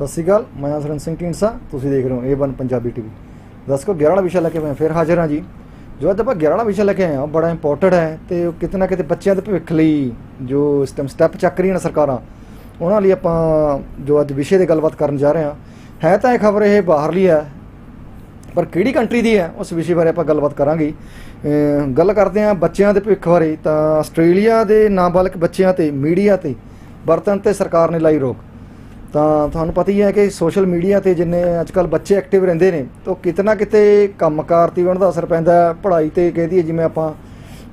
ਸਤਿ ਸ਼੍ਰੀ ਅਕਾਲ, ਮੈਂ ਹਾਂ ਸਿੰਘ ਢੀਂਡਸਾ, ਤੁਸੀਂ ਦੇਖ ਰਹੇ ਹੋ A1 ਪੰਜਾਬੀ ਟੀਵੀ ਦਰਸ਼ਕੋ 11 ਵਾਲਾ ਵਿਸ਼ਾ ਲੈ ਕੇ ਮੈਂ ਫਿਰ ਹਾਜ਼ਰ ਹਾਂ ਜੀ। ਜੋ ਅੱਜ ਆਪਾਂ 11 ਵਾਲਾ ਵਿਸ਼ਾ ਲੈ ਕੇ ਆਏ ਹਾਂ ਉਹ ਬੜਾ ਇੰਪੋਰਟੈਂਟ ਹੈ ਤੇ ਉਹ ਕਿਤੇ ਨਾ ਕਿਤੇ ਬੱਚਿਆਂ ਦੇ ਭਵਿੱਖ ਲਈ ਜੋ ਇਸ ਟਾਈਮ ਸਟੈਪ ਚੱਕ ਰਹੀਆਂ ਨੇ ਸਰਕਾਰਾਂ, ਉਹਨਾਂ ਲਈ ਆਪਾਂ ਜੋ ਅੱਜ ਵਿਸ਼ੇ 'ਤੇ ਗੱਲਬਾਤ ਕਰਨ ਜਾ ਰਹੇ ਹਾਂ। ਹੈ ਤਾਂ ਇਹ ਖਬਰ ਇਹ ਬਾਹਰਲੀ ਹੈ, ਪਰ ਕਿਹੜੀ ਕੰਟਰੀ ਦੀ ਹੈ, ਉਸ ਵਿਸ਼ੇ ਬਾਰੇ ਆਪਾਂ ਗੱਲਬਾਤ ਕਰਾਂਗੇ। ਗੱਲ ਕਰਦੇ ਹਾਂ ਬੱਚਿਆਂ ਦੇ ਭਵਿੱਖ ਬਾਰੇ। ਤਾਂ ਆਸਟ੍ਰੇਲੀਆ ਦੇ ਨਾਬਾਲਗ ਬੱਚਿਆਂ ਤੇ, ਮੀਡੀਆ ਤੇ ਵਰਤਨ ਤੇ ਸਰਕਾਰ ਨੇ ਲਾਈ ਰੋਕ। ਤਾਂ ਤੁਹਾਨੂੰ ਪਤਾ ਹੀ ਹੈ ਕਿ ਸੋਸ਼ਲ ਮੀਡੀਆ ਤੇ ਜਿੰਨੇ ਅੱਜਕੱਲ ਬੱਚੇ ਐਕਟਿਵ ਰਹਿੰਦੇ ਨੇ, ਤਾਂ ਕਿਤਨਾ ਕਿਤੇ ਕੰਮਕਾਰ ਤੇ ਵੀ ਉਹਨਾਂ ਦਾ ਅਸਰ ਪੈਂਦਾ ਪੜ੍ਹਾਈ ਤੇ ਕਹਿ ਦਈਏ ਜਿਵੇਂ ਆਪਾਂ,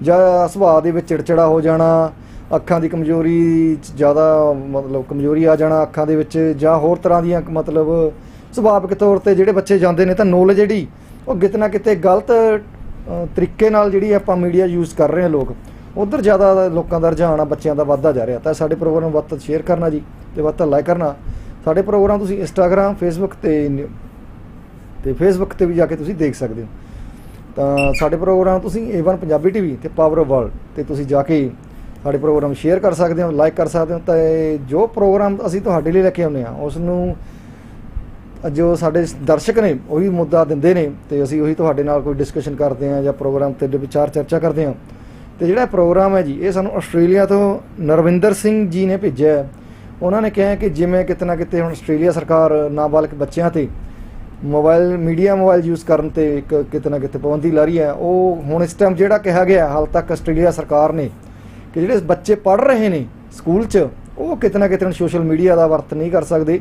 ਜਾਂ ਸੁਭਾਅ ਦੇ ਵਿੱਚ ਚਿੜਚਿੜਾ ਹੋ ਜਾਣਾ, ਅੱਖਾਂ ਦੀ ਕਮਜ਼ੋਰੀ 'ਚ ਜ਼ਿਆਦਾ, ਮਤਲਬ ਕਮਜ਼ੋਰੀ ਆ ਜਾਣਾ ਅੱਖਾਂ ਦੇ ਵਿੱਚ, ਜਾਂ ਹੋਰ ਤਰ੍ਹਾਂ ਦੀਆਂ ਮਤਲਬ ਸੁਭਾਵਿਕ ਤੌਰ ਤੇ ਜਿਹੜੇ ਬੱਚੇ ਜਾਂਦੇ ਨੇ, ਤਾਂ ਨੌਲੇਜ ਜਿਹੜੀ, ਉਹ ਕਿਤੇ ਨਾ ਕਿਤੇ ਗਲਤ ਤਰੀਕੇ ਨਾਲ ਜਿਹੜੀ ਆਪਾਂ ਮੀਡੀਆ ਯੂਜ਼ ਕਰ ਰਹੇ ਆ ਲੋਕ। ਉਧਰ ਜ਼ਿਆਦਾ ਲੋਕਾਂ ਦਾ ਰੁਝਾਨ ਆ, ਬੱਚਿਆਂ ਦਾ ਵੱਧਦਾ ਜਾ ਰਿਹਾ। ਤਾਂ ਸਾਡੇ ਪ੍ਰੋਗਰਾਮ ਨੂੰ ਵੱਧ ਤੋਂ ਸ਼ੇਅਰ ਕਰਨਾ ਜੀ ਤੇ ਵੱਧ ਤੋਂ ਲਾਈਕ ਕਰਨਾ। ਸਾਡੇ ਪ੍ਰੋਗਰਾਮ ਤੁਸੀਂ ਇੰਸਟਾਗ੍ਰam ਫੇਸਬੁੱਕ ਤੇ ਨ- ਤੇ ਫੇਸਬੁੱਕ ਤੇ ਵੀ ਜਾ ਕੇ ਤੁਸੀਂ ਦੇਖ ਸਕਦੇ ਹੋ। ਤਾਂ ਸਾਡੇ ਪ੍ਰੋਗਰਾਮ ਤੁਸੀਂ A1 ਪੰਜਾਬੀ ਟੀਵੀ ਤੇ ਪਾਵਰ ਆਫ ਵਰਲਡ ਤੇ ਤੁਸੀਂ ਜਾ ਕੇ ਸਾਡੇ ਪ੍ਰੋਗਰਾਮ ਸ਼ੇਅਰ ਕਰ ਸਕਦੇ ਹੋ ਲਾਈਕ ਕਰ ਸਕਦੇ ਹੋ। ਤੇ ਜੋ ਪ੍ਰੋਗਰਾਮ ਅਸੀਂ ਤੁਹਾਡੇ ਲਈ ਲੈ ਕੇ ਆਉਂਦੇ ਹਾਂ ਉਸ ਨੂੰ ਜੋ ਸਾਡੇ ਦਰਸ਼ਕ ਨੇ, ਉਹੀ ਮੁੱਦਾ ਦਿੰਦੇ ਨੇ ਤੇ ਅਸੀਂ ਉਹੀ ਤੁਹਾਡੇ ਨਾਲ ਕੋਈ ਡਿਸਕਸ਼ਨ ਕਰਦੇ ਹਾਂ ਜਾਂ ਪ੍ਰੋਗਰਾਮ ਤੇ ਵਿਚਾਰ ਚਰਚਾ ਕਰਦੇ ਹਾਂ। ਤੇ ਜਿਹੜਾ ਪ੍ਰੋਗਰਾਮ ਹੈ ਜੀ, ਇਹ ਸਾਨੂੰ ਆਸਟ੍ਰੇਲੀਆ ਤੋਂ ਨਰਵਿੰਦਰ ਸਿੰਘ ਜੀ ਨੇ ਭੇਜਿਆ ਉਹਨਾਂ ਨੇ ਕਿਹਾ ਕਿ ਜਿਵੇਂ ਕਿਤੇ ਨਾ ਕਿਤੇ ਹੁਣ ਆਸਟ੍ਰੇਲੀਆ ਸਰਕਾਰ ਨਾਬਾਲਗ ਬੱਚਿਆਂ ਤੇ ਮੋਬਾਈਲ, ਮੀਡੀਆ ਮੋਬਾਈਲ ਯੂਜ਼ ਕਰਨ ਤੇ ਇੱਕ ਕਿਤੇ ਨਾ ਕਿਤੇ ਪਾਬੰਦੀ ਲਾ ਰਹੀ ਹੈ। ਉਹ ਹੁਣ ਇਸ ਟਾਈਮ ਜਿਹੜਾ ਕਿਹਾ ਗਿਆ, ਹਾਲ ਤੱਕ ਆਸਟ੍ਰੇਲੀਆ ਸਰਕਾਰ ਨੇ ਕਿ ਜਿਹੜੇ ਬੱਚੇ ਪੜ੍ਹ ਰਹੇ ਨੇ ਸਕੂਲ 'ਚ, ਉਹ ਕਿਤੇ ਨਾ ਕਿਤੇ ਹੁਣ ਸੋਸ਼ਲ ਮੀਡੀਆ ਦਾ ਵਰਤ ਨਹੀਂ ਕਰ ਸਕਦੇ।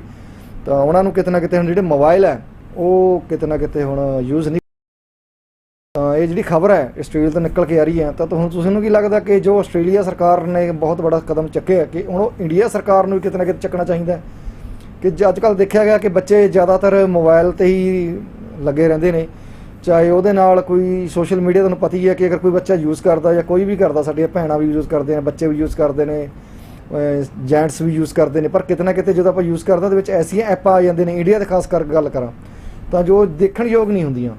ਤਾਂ ਉਹਨਾਂ ਨੂੰ ਕਿਤੇ ਨਾ ਕਿਤੇ ਹੁਣ ਜਿਹੜੇ ਮੋਬਾਈਲ ਹੈ, ਉਹ ਕਿਤੇ ਨਾ ਕਿਤੇ ਹੁਣ ਯੂਜ਼ ਨਹੀਂ ਇਹ ਜਿਹੜੀ ਖਬਰ ਹੈ, ਆਸਟ੍ਰੇਲੀਆ ਤੋਂ ਨਿਕਲ ਕੇ ਆ ਰਹੀ ਹੈ, ਤਾਂ ਤੁਹਾਨੂੰ ਤੁਸੀਂ ਨੂੰ ਕੀ ਲੱਗਦਾ ਕਿ ਜੋ ਆਸਟ੍ਰੇਲੀਆ ਸਰਕਾਰ ਨੇ ਬਹੁਤ ਵੱਡਾ ਕਦਮ ਚੱਕਿਆ ਕਿ ਹੁਣ ਉਹ ਇੰਡੀਆ ਸਰਕਾਰ ਨੂੰ ਵੀ ਕਿਤੇ ਨਾ ਕਿਤੇ ਚੱਕਣਾ ਚਾਹੀਦਾ ਹੈ? ਕਿ ਅੱਜ ਕੱਲ ਦੇਖਿਆ ਗਿਆ ਕਿ ਬੱਚੇ ਜ਼ਿਆਦਾਤਰ ਮੋਬਾਈਲ ਤੇ ਹੀ ਲੱਗੇ ਰਹਿੰਦੇ ਨੇ, ਚਾਹੇ ਉਹਦੇ ਨਾਲ ਕੋਈ ਸੋਸ਼ਲ ਮੀਡੀਆ ਤੁਹਾਨੂੰ ਪਤਾ ਹੀ ਹੈ ਕਿ ਅਗਰ ਕੋਈ ਬੱਚਾ ਯੂਜ਼ ਕਰਦਾ ਜਾਂ ਕੋਈ ਵੀ ਕਰਦਾ, ਸਾਡੀਆਂ ਭੈਣਾਂ ਵੀ ਯੂਜ਼ ਕਰਦੇ ਨੇ, ਬੱਚੇ ਵੀ ਯੂਜ਼ ਕਰਦੇ ਨੇ ਜੈਂਟਸ ਵੀ ਯੂਜ਼ ਕਰਦੇ ਨੇ, ਪਰ ਕਿਤੇ ਨਾ ਕਿਤੇ ਜਦੋਂ ਆਪਾਂ ਯੂਜ਼ ਕਰਦੇ ਹਾਂ, ਉਹਦੇ ਵਿੱਚ ਐਸੀਆਂ ਐਪਾਂ ਆ ਜਾਂਦੇ ਨੇ, ਇੰਡੀਆ ਦੇ ਖਾਸ ਕਰ ਗੱਲ ਕਰਾਂ, ਤਾਂ ਜੋ ਦੇਖਣ ਯੋਗ ਨਹੀਂ ਹੁੰਦੀਆਂ।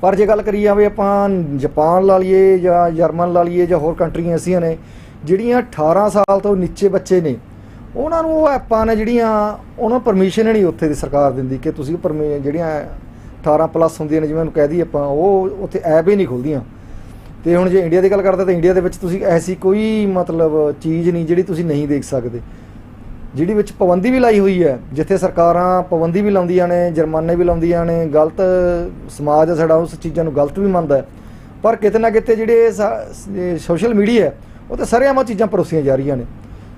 ਪਰ ਜੇ ਗੱਲ ਕਰੀ ਜਾਵੇ ਆਪਾਂ ਜਾਪਾਨ ਲਾ ਲਈਏ ਜਾਂ ਜਰਮਨ ਲਾ ਲਈਏ ਜਾਂ ਹੋਰ ਕੰਟਰੀਆਂ ਐਸੀਆਂ ਨੇ, ਜਿਹੜੀਆਂ 18 ਸਾਲ ਤੋਂ ਨੀਚੇ ਬੱਚੇ ਨੇ, ਉਹਨਾਂ ਨੂੰ ਉਹ ਐਪਾਂ ਨੇ ਜਿਹੜੀਆਂ ਉਹਨਾਂ ਨੂੰ ਪਰਮਿਸ਼ਨ ਨਹੀਂ ਉੱਥੇ ਦੀ ਸਰਕਾਰ ਦਿੰਦੀ ਕਿ ਤੁਸੀਂ ਪਰਮੀ ਜਿਹੜੀਆਂ 18 ਪਲੱਸ ਹੁੰਦੀਆਂ ਨੇ ਜਿਵੇਂ ਉਹਨੂੰ ਕਹਿ ਦਈਏ ਆਪਾਂ, ਉਹ ਉੱਥੇ ਐਪ ਹੀ ਨਹੀਂ ਖੁੱਲਦੀਆਂ ਤੇ ਹੁਣ ਜੇ ਇੰਡੀਆ ਦੀ ਗੱਲ ਕਰਦੇ ਤਾਂ ਇੰਡੀਆ ਦੇ ਵਿੱਚ ਤੁਸੀਂ ਐਸੀ ਕੋਈ ਮਤਲਬ ਚੀਜ਼ ਨਹੀਂ ਜਿਹੜੀ ਤੁਸੀਂ ਨਹੀਂ ਦੇਖ ਸਕਦੇ। ਜਿਹੜੀ ਵਿੱਚ ਪਾਬੰਦੀ ਵੀ ਲਾਈ ਹੋਈ ਹੈ, ਜਿੱਥੇ ਸਰਕਾਰਾਂ ਪਾਬੰਦੀ ਵੀ ਲਾਉਂਦੀਆਂ ਨੇ, ਜੁਰਮਾਨੇ ਵੀ ਲਾਉਂਦੀਆਂ ਨੇ, ਗਲਤ ਸਮਾਜ ਹੈ ਸਾਡਾ, ਉਸ ਚੀਜ਼ਾਂ ਨੂੰ ਗਲਤ ਵੀ ਮੰਨਦਾ ਹੈ। ਪਰ ਕਿਤੇ ਨਾ ਕਿਤੇ ਜਿਹੜੇ ਸੋਸ਼ਲ ਮੀਡੀਆ ਹੈ, ਉਹ ਤੇ ਸਰੇਆਮ ਚੀਜ਼ਾਂ ਪਰੋਸੀਆਂ ਜਾ ਰਹੀਆਂ ਨੇ।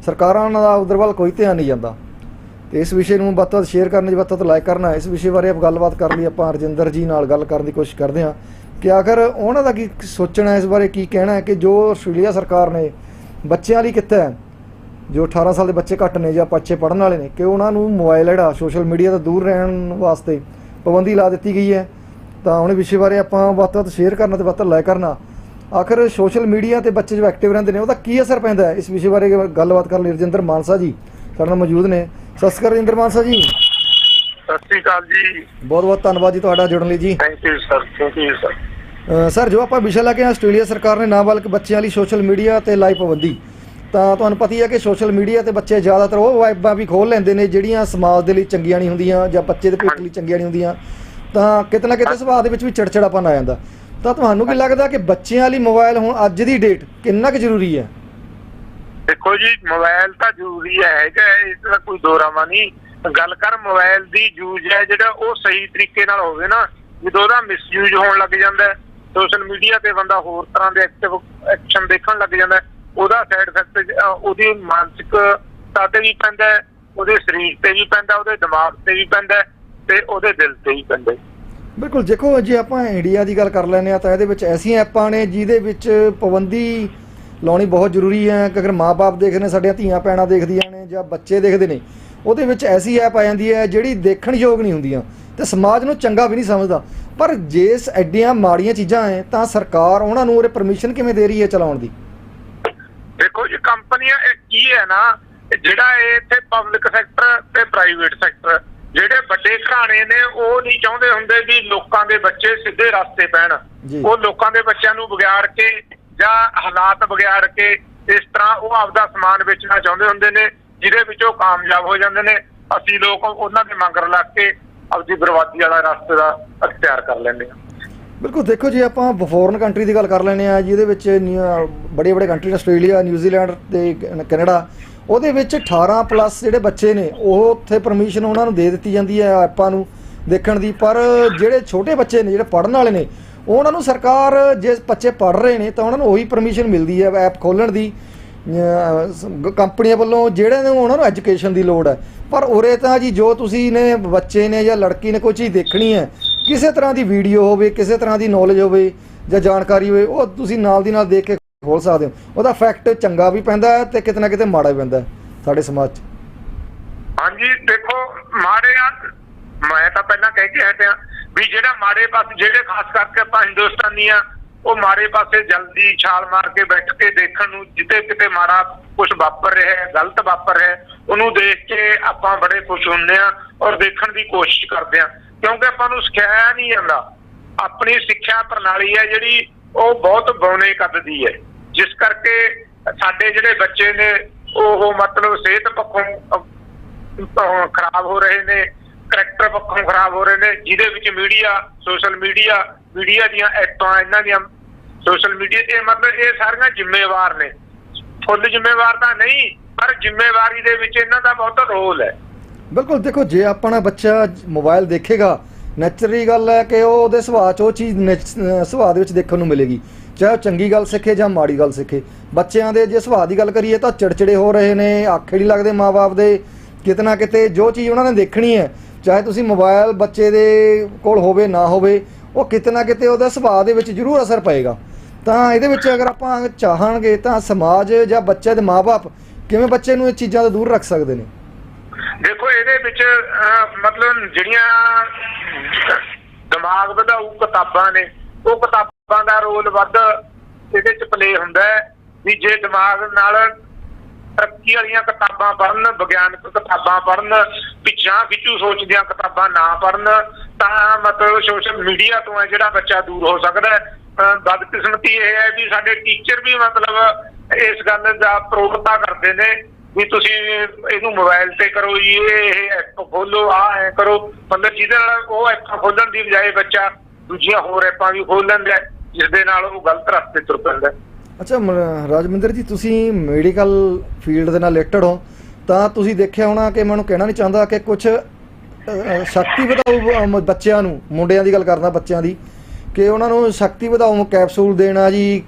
ਸਰਕਾਰਾਂ ਦਾ ਉਧਰ ਵੱਲ ਕੋਈ ਧਿਆਨ ਨਹੀਂ ਜਾਂਦਾ। ਤੇ ਇਸ ਵਿਸ਼ੇ ਨੂੰ ਵੱਧ ਤੋਂ ਵੱਧ ਸ਼ੇਅਰ ਕਰਨ ਦੀ ਵੱਧ ਤੋਂ ਵੱਧ ਲਾਈਕ ਕਰਨਾ, ਇਸ ਵਿਸ਼ੇ ਬਾਰੇ ਆਪ ਗੱਲਬਾਤ ਕਰਨ ਲਈ, ਆਪਾਂ ਰਜਿੰਦਰ ਜੀ ਨਾਲ ਗੱਲ ਕਰਨ ਦੀ ਕੋਸ਼ਿਸ਼ ਕਰਦੇ ਹਾਂ ਕਿ ਆਖਰ ਉਹਨਾਂ ਦਾ ਕੀ ਸੋਚਣਾ, ਇਸ ਬਾਰੇ ਕੀ ਕਹਿਣਾ ਹੈ ਕਿ ਜੋ ਆਸਟ੍ਰੇਲੀਆ ਸਰਕਾਰ ਨੇ ਬੱਚਿਆਂ ਲਈ ਕੀਤਾ ਹੈ ਜੋ 18 ਸਾਲ ਦੇ ਬੱਚੇ ਘੱਟ ਨੇ ਜਾਂ ਬੱਚੇ ਪੜ੍ਹਨ ਵਾਲੇ ਨੇ ਕਿ ਉਹਨਾਂ ਨੂੰ ਮੋਬਾਈਲ ਜਿਹੜਾ ਸੋਸ਼ਲ ਮੀਡੀਆ ਤੋਂ ਦੂਰ ਰਹਿਣ ਵਾਸਤੇ ਪਾਬੰਦੀ ਲਾ ਦਿੱਤੀ ਗਈ ਹੈ? ਤਾਂ ਉਹਨੇ ਵਿਸ਼ੇ ਬਾਰੇ ਆਪਾਂ ਵੱਧ ਸ਼ੇਅਰ ਕਰਨਾ ਤੇ ਵੱਧ ਲਾਈਕ ਕਰਨਾ। ਆਖਰ ਸੋਸ਼ਲ ਮੀਡੀਆ ਤੇ ਬੱਚੇ ਜੋ ਐਕਟਿਵ ਰਹਿੰਦੇ ਨੇ ਉਹਦਾ ਕੀ ਅਸਰ ਪੈਂਦਾ ਹੈ? ਇਸ ਵਿਸ਼ੇ ਬਾਰੇ ਗੱਲਬਾਤ ਕਰਨ ਲਈ ਰਜਿੰਦਰ ਮਾਨਸਾ ਜੀ ਸਾਡੇ ਨਾਲ ਮੌਜੂਦ ਨੇ। ਸਤਿ ਸ਼੍ਰੀ ਅਕਾਲ ਰਜਿੰਦਰ ਮਾਨਸਾ ਜੀ। ਸਤਿ ਸ਼੍ਰੀ ਅਕਾਲ ਜੀ। ਬਹੁਤ ਬਹੁਤ ਧੰਨਵਾਦ ਜੀ ਤੁਹਾਡਾ ਜੁੜਨ ਲਈ ਜੀ। Thank you sir thank you sir sir ਜੋ ਆਪਾਂ ਵਿਸ਼ਾ ਲੈ ਕੇ ਆਸਟ੍ਰੇਲੀਆ ਸਰਕਾਰ ਨੇ ਨਾਬਾਲਗ ਬੱਚਿਆਂ ਲਈ ਸੋਸ਼ਲ ਮੀਡੀਆ ਤੇ ਲਾਈਵ ਪਾਬੰਦੀ। ਤਾਂ ਤੁਹਾਨੂੰ ਪਤਾ ਹੀ ਹੈ ਕਿ ਸੋਸ਼ਲ ਮੀਡੀਆ ਤੇ ਬੱਚੇ ਜ਼ਿਆਦਾਤਰ ਉਹ ਵੈਬਾਂ ਵੀ ਖੋਲ ਲੈਂਦੇ ਨੇ ਜਿਹੜੀਆਂ ਸਮਾਜ ਦੇ ਲਈ ਚੰਗੀਆਂ ਨਹੀਂ ਹੁੰਦੀਆਂ ਜਾਂ ਬੱਚੇ ਦੇ ਭਵਿੱਖ ਲਈ ਚੰਗੀਆਂ ਨਹੀਂ ਹੁੰਦੀਆਂ। ਤਾਂ ਕਿਤੇ ਨਾ ਕਿਤੇ ਸੁਭਾਅ ਦੇ ਵਿੱਚ ਵੀ ਚਿੜਚਿੜਾਪਨ ਆ ਜਾਂਦਾ। ਤਾਂ ਤੁਹਾਨੂੰ ਕੀ ਲੱਗਦਾ ਕਿ ਬੱਚਿਆਂ ਲਈ ਮੋਬਾਈਲ ਹੁਣ ਅੱਜ ਦੀ ਡੇਟ ਕਿੰਨਾ ਕੁ ਜ਼ਰੂਰੀ ਹੈ? ਦੇਖੋ ਜੀ ਮੋਬਾਈਲ ਤਾਂ ਜ਼ਰੂਰੀ ਹੈਗਾ ਇਸ ਦਾ ਕੋਈ ਦੋਰਾਵਾ ਨਹੀਂ। ਗੱਲ ਕਰ ਮੋਬਾਈਲ ਦੀ ਯੂਜ਼ ਹੈ ਜਿਹੜਾ ਉਹ ਸਹੀ ਤਰੀਕੇ ਨਾਲ ਹੋਵੇ ਨਾ, ਜਦੋਂ ਉਹਦਾ ਮਿਸਯੂਜ਼ ਹੋਣ ਲੱਗ ਜਾਂਦਾ ਸੋਸ਼ਲ ਮੀਡੀਆ ਤੇ ਬੰਦਾ ਹੋਰ ਤਰ੍ਹਾਂ ਦੇ ਐਕਟਿਵ ਐਕਸ਼ਨ ਦੇਖਣ ਲੱਗ ਜਾਂਦਾ ਉਹਦਾ ਸਾਈਡ ਇਫੈਕਟ ਉਹਦੀ ਮਾਨਸਿਕਤਾ ਤੇ ਵੀ ਪੈਂਦਾ ਉਹਦੇ ਸਰੀਰ ਤੇ ਵੀ ਪੈਂਦਾ, ਉਹਦੇ ਦਿਮਾਗ ਤੇ ਵੀ ਪੈਂਦਾ ਤੇ ਉਹਦੇ ਦਿਲ ਤੇ ਵੀ ਪੈਂਦਾ ਬਿਲਕੁਲ, ਦੇਖੋ ਜੇ ਆਪਾਂ ਇੰਡੀਆ ਦੀ ਗੱਲ ਕਰ ਲੈਂਦੇ ਆ ਤਾਂ ਇਹਦੇ ਵਿੱਚ ਐਸੀਆਂ ਐਪਾਂ ਨੇ ਜਿਹਦੇ ਵਿੱਚ ਪਾਬੰਦੀ ਲਾਉਣੀ ਬਹੁਤ ਜ਼ਰੂਰੀ ਹੈ। ਕਿ ਅਗਰ ਮਾਪੇ ਦੇਖਦੇ ਨੇ, ਸਾਡੀਆਂ ਧੀਆਂ ਭੈਣਾਂ ਦੇਖਦੀਆਂ ਨੇ ਜਾਂ ਬੱਚੇ ਦੇਖਦੇ ਨੇ, ਉਹਦੇ ਵਿੱਚ ਐਸੀ ਐਪ ਆ ਜਾਂਦੀ ਹੈ ਜਿਹੜੀ ਦੇਖਣ ਯੋਗ ਨਹੀਂ ਹੁੰਦੀਆਂ ਤੇ ਸਮਾਜ ਨੂੰ ਚੰਗਾ ਵੀ ਨਹੀਂ ਸਮਝਦਾ। ਪਰ ਜੇ ਐਡੀਆਂ ਮਾੜੀਆਂ ਚੀਜ਼ਾਂ ਐ ਤਾਂ ਸਰਕਾਰ ਉਹਨਾਂ ਨੂੰ ਉਹਦੇ ਪਰਮਿਸ਼ਨ ਕਿਵੇਂ ਦੇ ਰਹੀ ਹੈ ਚਲਾਉਣ ਦੀ? ਦੇਖੋ ਜੀ ਕੰਪਨੀਆਂ ਇਹ ਕੀ ਹੈ ਨਾ ਜਿਹੜਾ ਇਹ ਇੱਥੇ ਪਬਲਿਕ ਸੈਕਟਰ ਤੇ ਪ੍ਰਾਈਵੇਟ ਸੈਕਟਰ ਜਿਹੜੇ ਵੱਡੇ ਘਰਾਣੇ ਨੇ ਉਹ ਨਹੀਂ ਚਾਹੁੰਦੇ ਹੁੰਦੇ ਵੀ ਲੋਕਾਂ ਦੇ ਬੱਚੇ ਸਿੱਧੇ ਰਸਤੇ ਪੈਣ। ਉਹ ਲੋਕਾਂ ਦੇ ਬੱਚਿਆਂ ਨੂੰ ਵਿਗਾੜ ਕੇ ਜਾਂ ਹਾਲਾਤ ਵਿਗਾੜ ਕੇ ਇਸ ਤਰ੍ਹਾਂ ਉਹ ਆਪਦਾ ਸਮਾਨ ਵੇਚਣਾ ਚਾਹੁੰਦੇ ਹੁੰਦੇ ਨੇ ਜਿਹਦੇ ਵਿੱਚ ਉਹ ਕਾਮਯਾਬ ਹੋ ਜਾਂਦੇ ਨੇ। ਅਸੀਂ ਲੋਕ ਉਹਨਾਂ ਦੇ ਮੰਗਰ ਲੱਗ ਕੇ ਆਪਦੀ ਬਰਬਾਦੀ ਵਾਲਾ ਰਸਤੇ ਦਾ ਅਖਤਿਆਰ ਕਰ ਲੈਂਦੇ ਹਾਂ। ਬਿਲਕੁਲ, ਦੇਖੋ ਜੀ, ਆਪਾਂ ਫੋਰਨ ਕੰਟਰੀ ਦੀ ਗੱਲ ਕਰ ਲੈਂਦੇ ਆ ਜਿਹਦੇ ਵਿੱਚ ਬੜੇ ਬੜੇ ਕੰਟਰੀ ਆਸਟ੍ਰੇਲੀਆ ਨਿਊਜ਼ੀਲੈਂਡ ਤੇ ਕੈਨੇਡਾ ਉਹਦੇ ਵਿੱਚ 18 ਪਲੱਸ ਜਿਹੜੇ ਬੱਚੇ ਨੇ, ਉਹ ਉੱਥੇ ਪਰਮਿਸ਼ਨ ਉਹਨਾਂ ਨੂੰ ਦੇ ਦਿੱਤੀ ਜਾਂਦੀ ਹੈ ਐਪਾਂ ਨੂੰ ਦੇਖਣ ਦੀ, ਪਰ ਜਿਹੜੇ ਛੋਟੇ ਬੱਚੇ ਨੇ, ਜਿਹੜੇ ਪੜ੍ਹਨ ਵਾਲੇ ਨੇ, ਉਹਨਾਂ ਨੂੰ ਸਰਕਾਰ ਜੇ ਬੱਚੇ ਪੜ੍ਹ ਰਹੇ ਨੇ, ਤਾਂ ਉਹਨਾਂ ਨੂੰ ਉਹੀ ਪਰਮਿਸ਼ਨ ਮਿਲਦੀ ਹੈ ਐਪ ਖੋਲਣ ਦੀ ਕੰਪਨੀਆਂ ਵੱਲੋਂ ਜਿਹੜੇ ਨੂੰ ਉਹਨਾਂ ਨੂੰ ਐਜੂਕੇਸ਼ਨ ਦੀ ਲੋੜ ਹੈ। ਪਰ ਉਰੇ ਤਾਂ ਜੀ, ਜੋ ਤੁਸੀਂ ਨੇ, ਬੱਚੇ ਨੇ ਜਾਂ ਲੜਕੀ ਨੇ ਕੋਈ ਚੀਜ਼ ਦੇਖਣੀ ਹੈ ਕਿਸੇ ਤਰ੍ਹਾਂ ਦੀ ਵੀਡੀਓ ਹੋਵੇ, ਕਿਸੇ ਤਰ੍ਹਾਂ ਦੀ ਨੌਲੇਜ ਹੋਵੇ ਜਾਂ ਜਾਣਕਾਰੀ ਹੋਵੇ, ਉਹ ਤੁਸੀਂ ਨਾਲ ਦੀ ਨਾਲ ਦੇਖ ਕੇ ਖੋਲ ਸਕਦੇ ਹੋ। ਉਹਦਾ ਫੈਕਟ ਚੰਗਾ ਵੀ ਪੈਂਦਾ ਹੈ ਤੇ ਕਿਤੇ ਨਾ ਕਿਤੇ ਮਾੜਾ ਵੀ ਪੈਂਦਾ ਸਾਡੇ ਸਮਾਜ 'ਚ। ਹਾਂਜੀ, ਦੇਖੋ, ਮਾੜੇ ਆ, ਮੈਂ ਤਾਂ ਪਹਿਲਾਂ ਕਹਿ ਕੇ ਹਟਿਆ ਵੀ ਜਿਹੜਾ ਮਾੜੇ ਪਾਸੇ, ਜਿਹੜੇ ਖਾਸ ਕਰਕੇ ਆਪਾਂ ਹਿੰਦੁਸਤਾਨੀ ਆ, ਉਹ ਮਾੜੇ ਪਾਸੇ ਜਲਦੀ ਛਾਲ ਮਾਰ ਕੇ ਬੈਠ ਕੇ ਦੇਖਣ ਨੂੰ ਜਿੱਤੇ ਕਿਤੇ ਮਾੜਾ ਕੁਝ ਵਾਪਰ ਰਿਹਾ ਹੈ, ਗਲਤ ਵਾਪਰ ਰਿਹਾ ਉਹਨੂੰ ਦੇਖ ਕੇ ਆਪਾਂ ਬੜੇ ਖੁਸ਼ ਹੁੰਦੇ ਆ ਔਰ ਦੇਖਣ ਦੀ ਕੋਸ਼ਿਸ਼ ਕਰਦੇ ਆ। ਕਿਉਂਕਿ ਆਪਾਂ ਨੂੰ ਸਿਖਾਇਆ ਨਹੀਂ ਜਾਂਦਾ। ਆਪਣੀ ਸਿੱਖਿਆ ਪ੍ਰਣਾਲੀ ਹੈ ਜਿਹੜੀ, ਉਹ ਬਹੁਤ ਬੌਨੇ ਕੱਦ ਦੀ ਹੈ। ਜਿਸ ਕਰਕੇ ਸਾਡੇ ਜਿਹੜੇ ਬੱਚੇ ਨੇ, ਉਹ ਮਤਲਬ ਸਿਹਤ ਪੱਖੋਂ ਖਰਾਬ ਹੋ ਰਹੇ ਨੇ ਕਰੈਕਟਰ ਪੱਖੋਂ ਖਰਾਬ ਹੋ ਰਹੇ ਨੇ, ਜਿਹਦੇ ਵਿੱਚ ਮੀਡੀਆ ਸੋਸ਼ਲ ਮੀਡੀਆ ਮੀਡੀਆ ਦੀਆਂ ਐਕਟਾਂ ਇਹਨਾਂ ਦੀਆਂ ਸੋਸ਼ਲ ਮੀਡੀਆ ਇਹ ਮਤਲਬ ਇਹ ਸਾਰੀਆਂ ਜ਼ਿੰਮੇਵਾਰ ਨੇ। ਫੁੱਲ ਜ਼ਿੰਮੇਵਾਰ ਤਾਂ ਨਹੀਂ, ਪਰ ਜ਼ਿੰਮੇਵਾਰੀ ਦੇ ਵਿੱਚ ਇਹਨਾਂ ਦਾ ਬਹੁਤ ਰੋਲ ਹੈ। ਬਿਲਕੁਲ, ਦੇਖੋ, ਜੇ ਆਪਣਾ ਬੱਚਾ ਮੋਬਾਈਲ ਦੇਖੇਗਾ, ਨੈਚੁਰਲੀ ਗੱਲ ਹੈ ਕਿ ਉਹ ਉਹਦੇ ਸੁਭਾਅ 'ਚ ਉਹ ਚੀਜ਼ ਨੈਚ- ਸੁਭਾਅ ਦੇ ਵਿੱਚ ਦੇਖਣ ਨੂੰ ਮਿਲੇਗੀ। ਚਾਹੇ ਉਹ ਚੰਗੀ ਗੱਲ ਸਿੱਖੇ ਜਾਂ ਮਾੜੀ ਗੱਲ ਸਿੱਖੇ। ਬੱਚਿਆਂ ਦੇ ਜੇ ਸੁਭਾਅ ਦੀ ਗੱਲ ਕਰੀਏ ਤਾਂ ਚਿੜਚਿੜੇ ਹੋ ਰਹੇ ਨੇ, ਆਖੇ ਨਹੀਂ ਲੱਗਦੇ ਮਾਪੇ ਦੇ। ਕਿਤੇ ਨਾ ਕਿਤੇ ਜੋ ਚੀਜ਼ ਉਹਨਾਂ ਨੇ ਦੇਖਣੀ ਹੈ, ਚਾਹੇ ਤੁਸੀਂ ਮੋਬਾਈਲ ਬੱਚੇ ਦੇ ਕੋਲ ਹੋਵੇ, ਨਾ ਹੋਵੇ, ਉਹ ਕਿਤੇ ਨਾ ਕਿਤੇ ਉਹਦੇ ਸੁਭਾਅ ਦੇ ਵਿੱਚ ਜ਼ਰੂਰ ਅਸਰ ਪਏਗਾ। ਤਾਂ ਇਹਦੇ ਵਿੱਚ ਅਗਰ ਆਪਾਂ ਚਾਹਾਂਗੇ ਤਾਂ ਸਮਾਜ ਜਾਂ ਬੱਚੇ ਦੇ ਮਾਪੇ ਕਿਵੇਂ ਬੱਚੇ ਨੂੰ ਇਹ ਚੀਜ਼ਾਂ ਤੋਂ ਦੂਰ ਰੱਖ ਸਕਦੇ ਨੇ? ਦੇਖੋ ਇਹਦੇ ਵਿੱਚ ਅਹ, ਮਤਲਬ ਜਿਹੜੀਆਂ ਦਿਮਾਗ ਵਧਾਊ ਕਿਤਾਬਾਂ ਨੇ ਉਹ ਕਿਤਾਬਾਂ ਦਾ ਰੋਲ ਵੱਧ ਇਹਦੇ ਚ ਪਲੇ ਹੁੰਦਾ ਹੈ ਵੀ ਜੇ ਦਿਮਾਗ ਨਾਲ ਤਰੱਕੀ ਵਾਲੀਆਂ ਕਿਤਾਬਾਂ ਪੜ੍ਹਨ ਵਿਗਿਆਨਕ ਕਿਤਾਬਾਂ ਪੜ੍ਹਨ ਪਿੱਛਾਂ ਵਿਚੂ ਸੋਚਦੀਆਂ ਕਿਤਾਬਾਂ ਨਾ ਪੜ੍ਹਨ ਤਾਂ ਮਤਲਬ ਸੋਸ਼ਲ ਮੀਡੀਆ ਤੋਂ ਹੈ ਜਿਹੜਾ ਬੱਚਾ ਦੂਰ ਹੋ ਸਕਦਾ ਹੈ। ਬਦਕਿਸਮਤੀ ਇਹ ਹੈ ਵੀ ਸਾਡੇ ਟੀਚਰ ਵੀ ਮਤਲਬ ਇਸ ਗੱਲ ਦਾ ਪ੍ਰੋਗਤਾ ਕਰਦੇ ਨੇ ਵੀ ਤੁਸੀਂ ਇਹਨੂੰ ਮੋਬਾਈਲ ਤੇ ਕਰੋ ਜੀ, ਇਹ ਐਪ ਖੋਲੋ ਆ ਐ ਕਰੋ। ਮਤਲਬ ਜਿਹਦੇ ਨਾਲ ਉਹ ਐਪ ਖੋਲਣ ਦੀ ਬਜਾਏ ਬੱਚਾ ਦੂਜੀਆਂ ਹੋਰ ਐਪਾਂ ਵੀ ਖੋਲ ਲੈਂਦਾ ਜਿਸ ਦੇ ਨਾਲ ਉਹ ਗਲਤ ਰਸਤੇ ਤੁਰ ਪੈਂਦਾ ਅੱਛਾ ਰਾਜਮਿੰਦਰ ਜੀ, ਤੁਸੀਂ ਮੈਡੀਕਲ ਫੀਲਡ ਦੇ ਨਾਲ ਰਿਲੇਟਡ ਹੋ, ਤਾਂ ਤੁਸੀਂ ਦੇਖਿਆ ਹੋਣਾ ਕਿ ਮੈਨੂੰ ਕਹਿਣਾ ਨਹੀਂ ਚਾਹੁੰਦਾ ਕਿ ਕੁਝ ਸ਼ਕਤੀ ਵਧਾਊ ਬੱਚਿਆਂ ਨੂੰ, ਮੁੰਡਿਆਂ ਦੀ ਗੱਲ ਕਰਦਾ ਬੱਚਿਆਂ ਦੀ, ਕਿ ਉਹਨਾਂ ਨੂੰ ਸ਼ਕਤੀ ਵਧਾਊ ਕੈਪਸੂਲ ਦੇਣਾ ਜੀ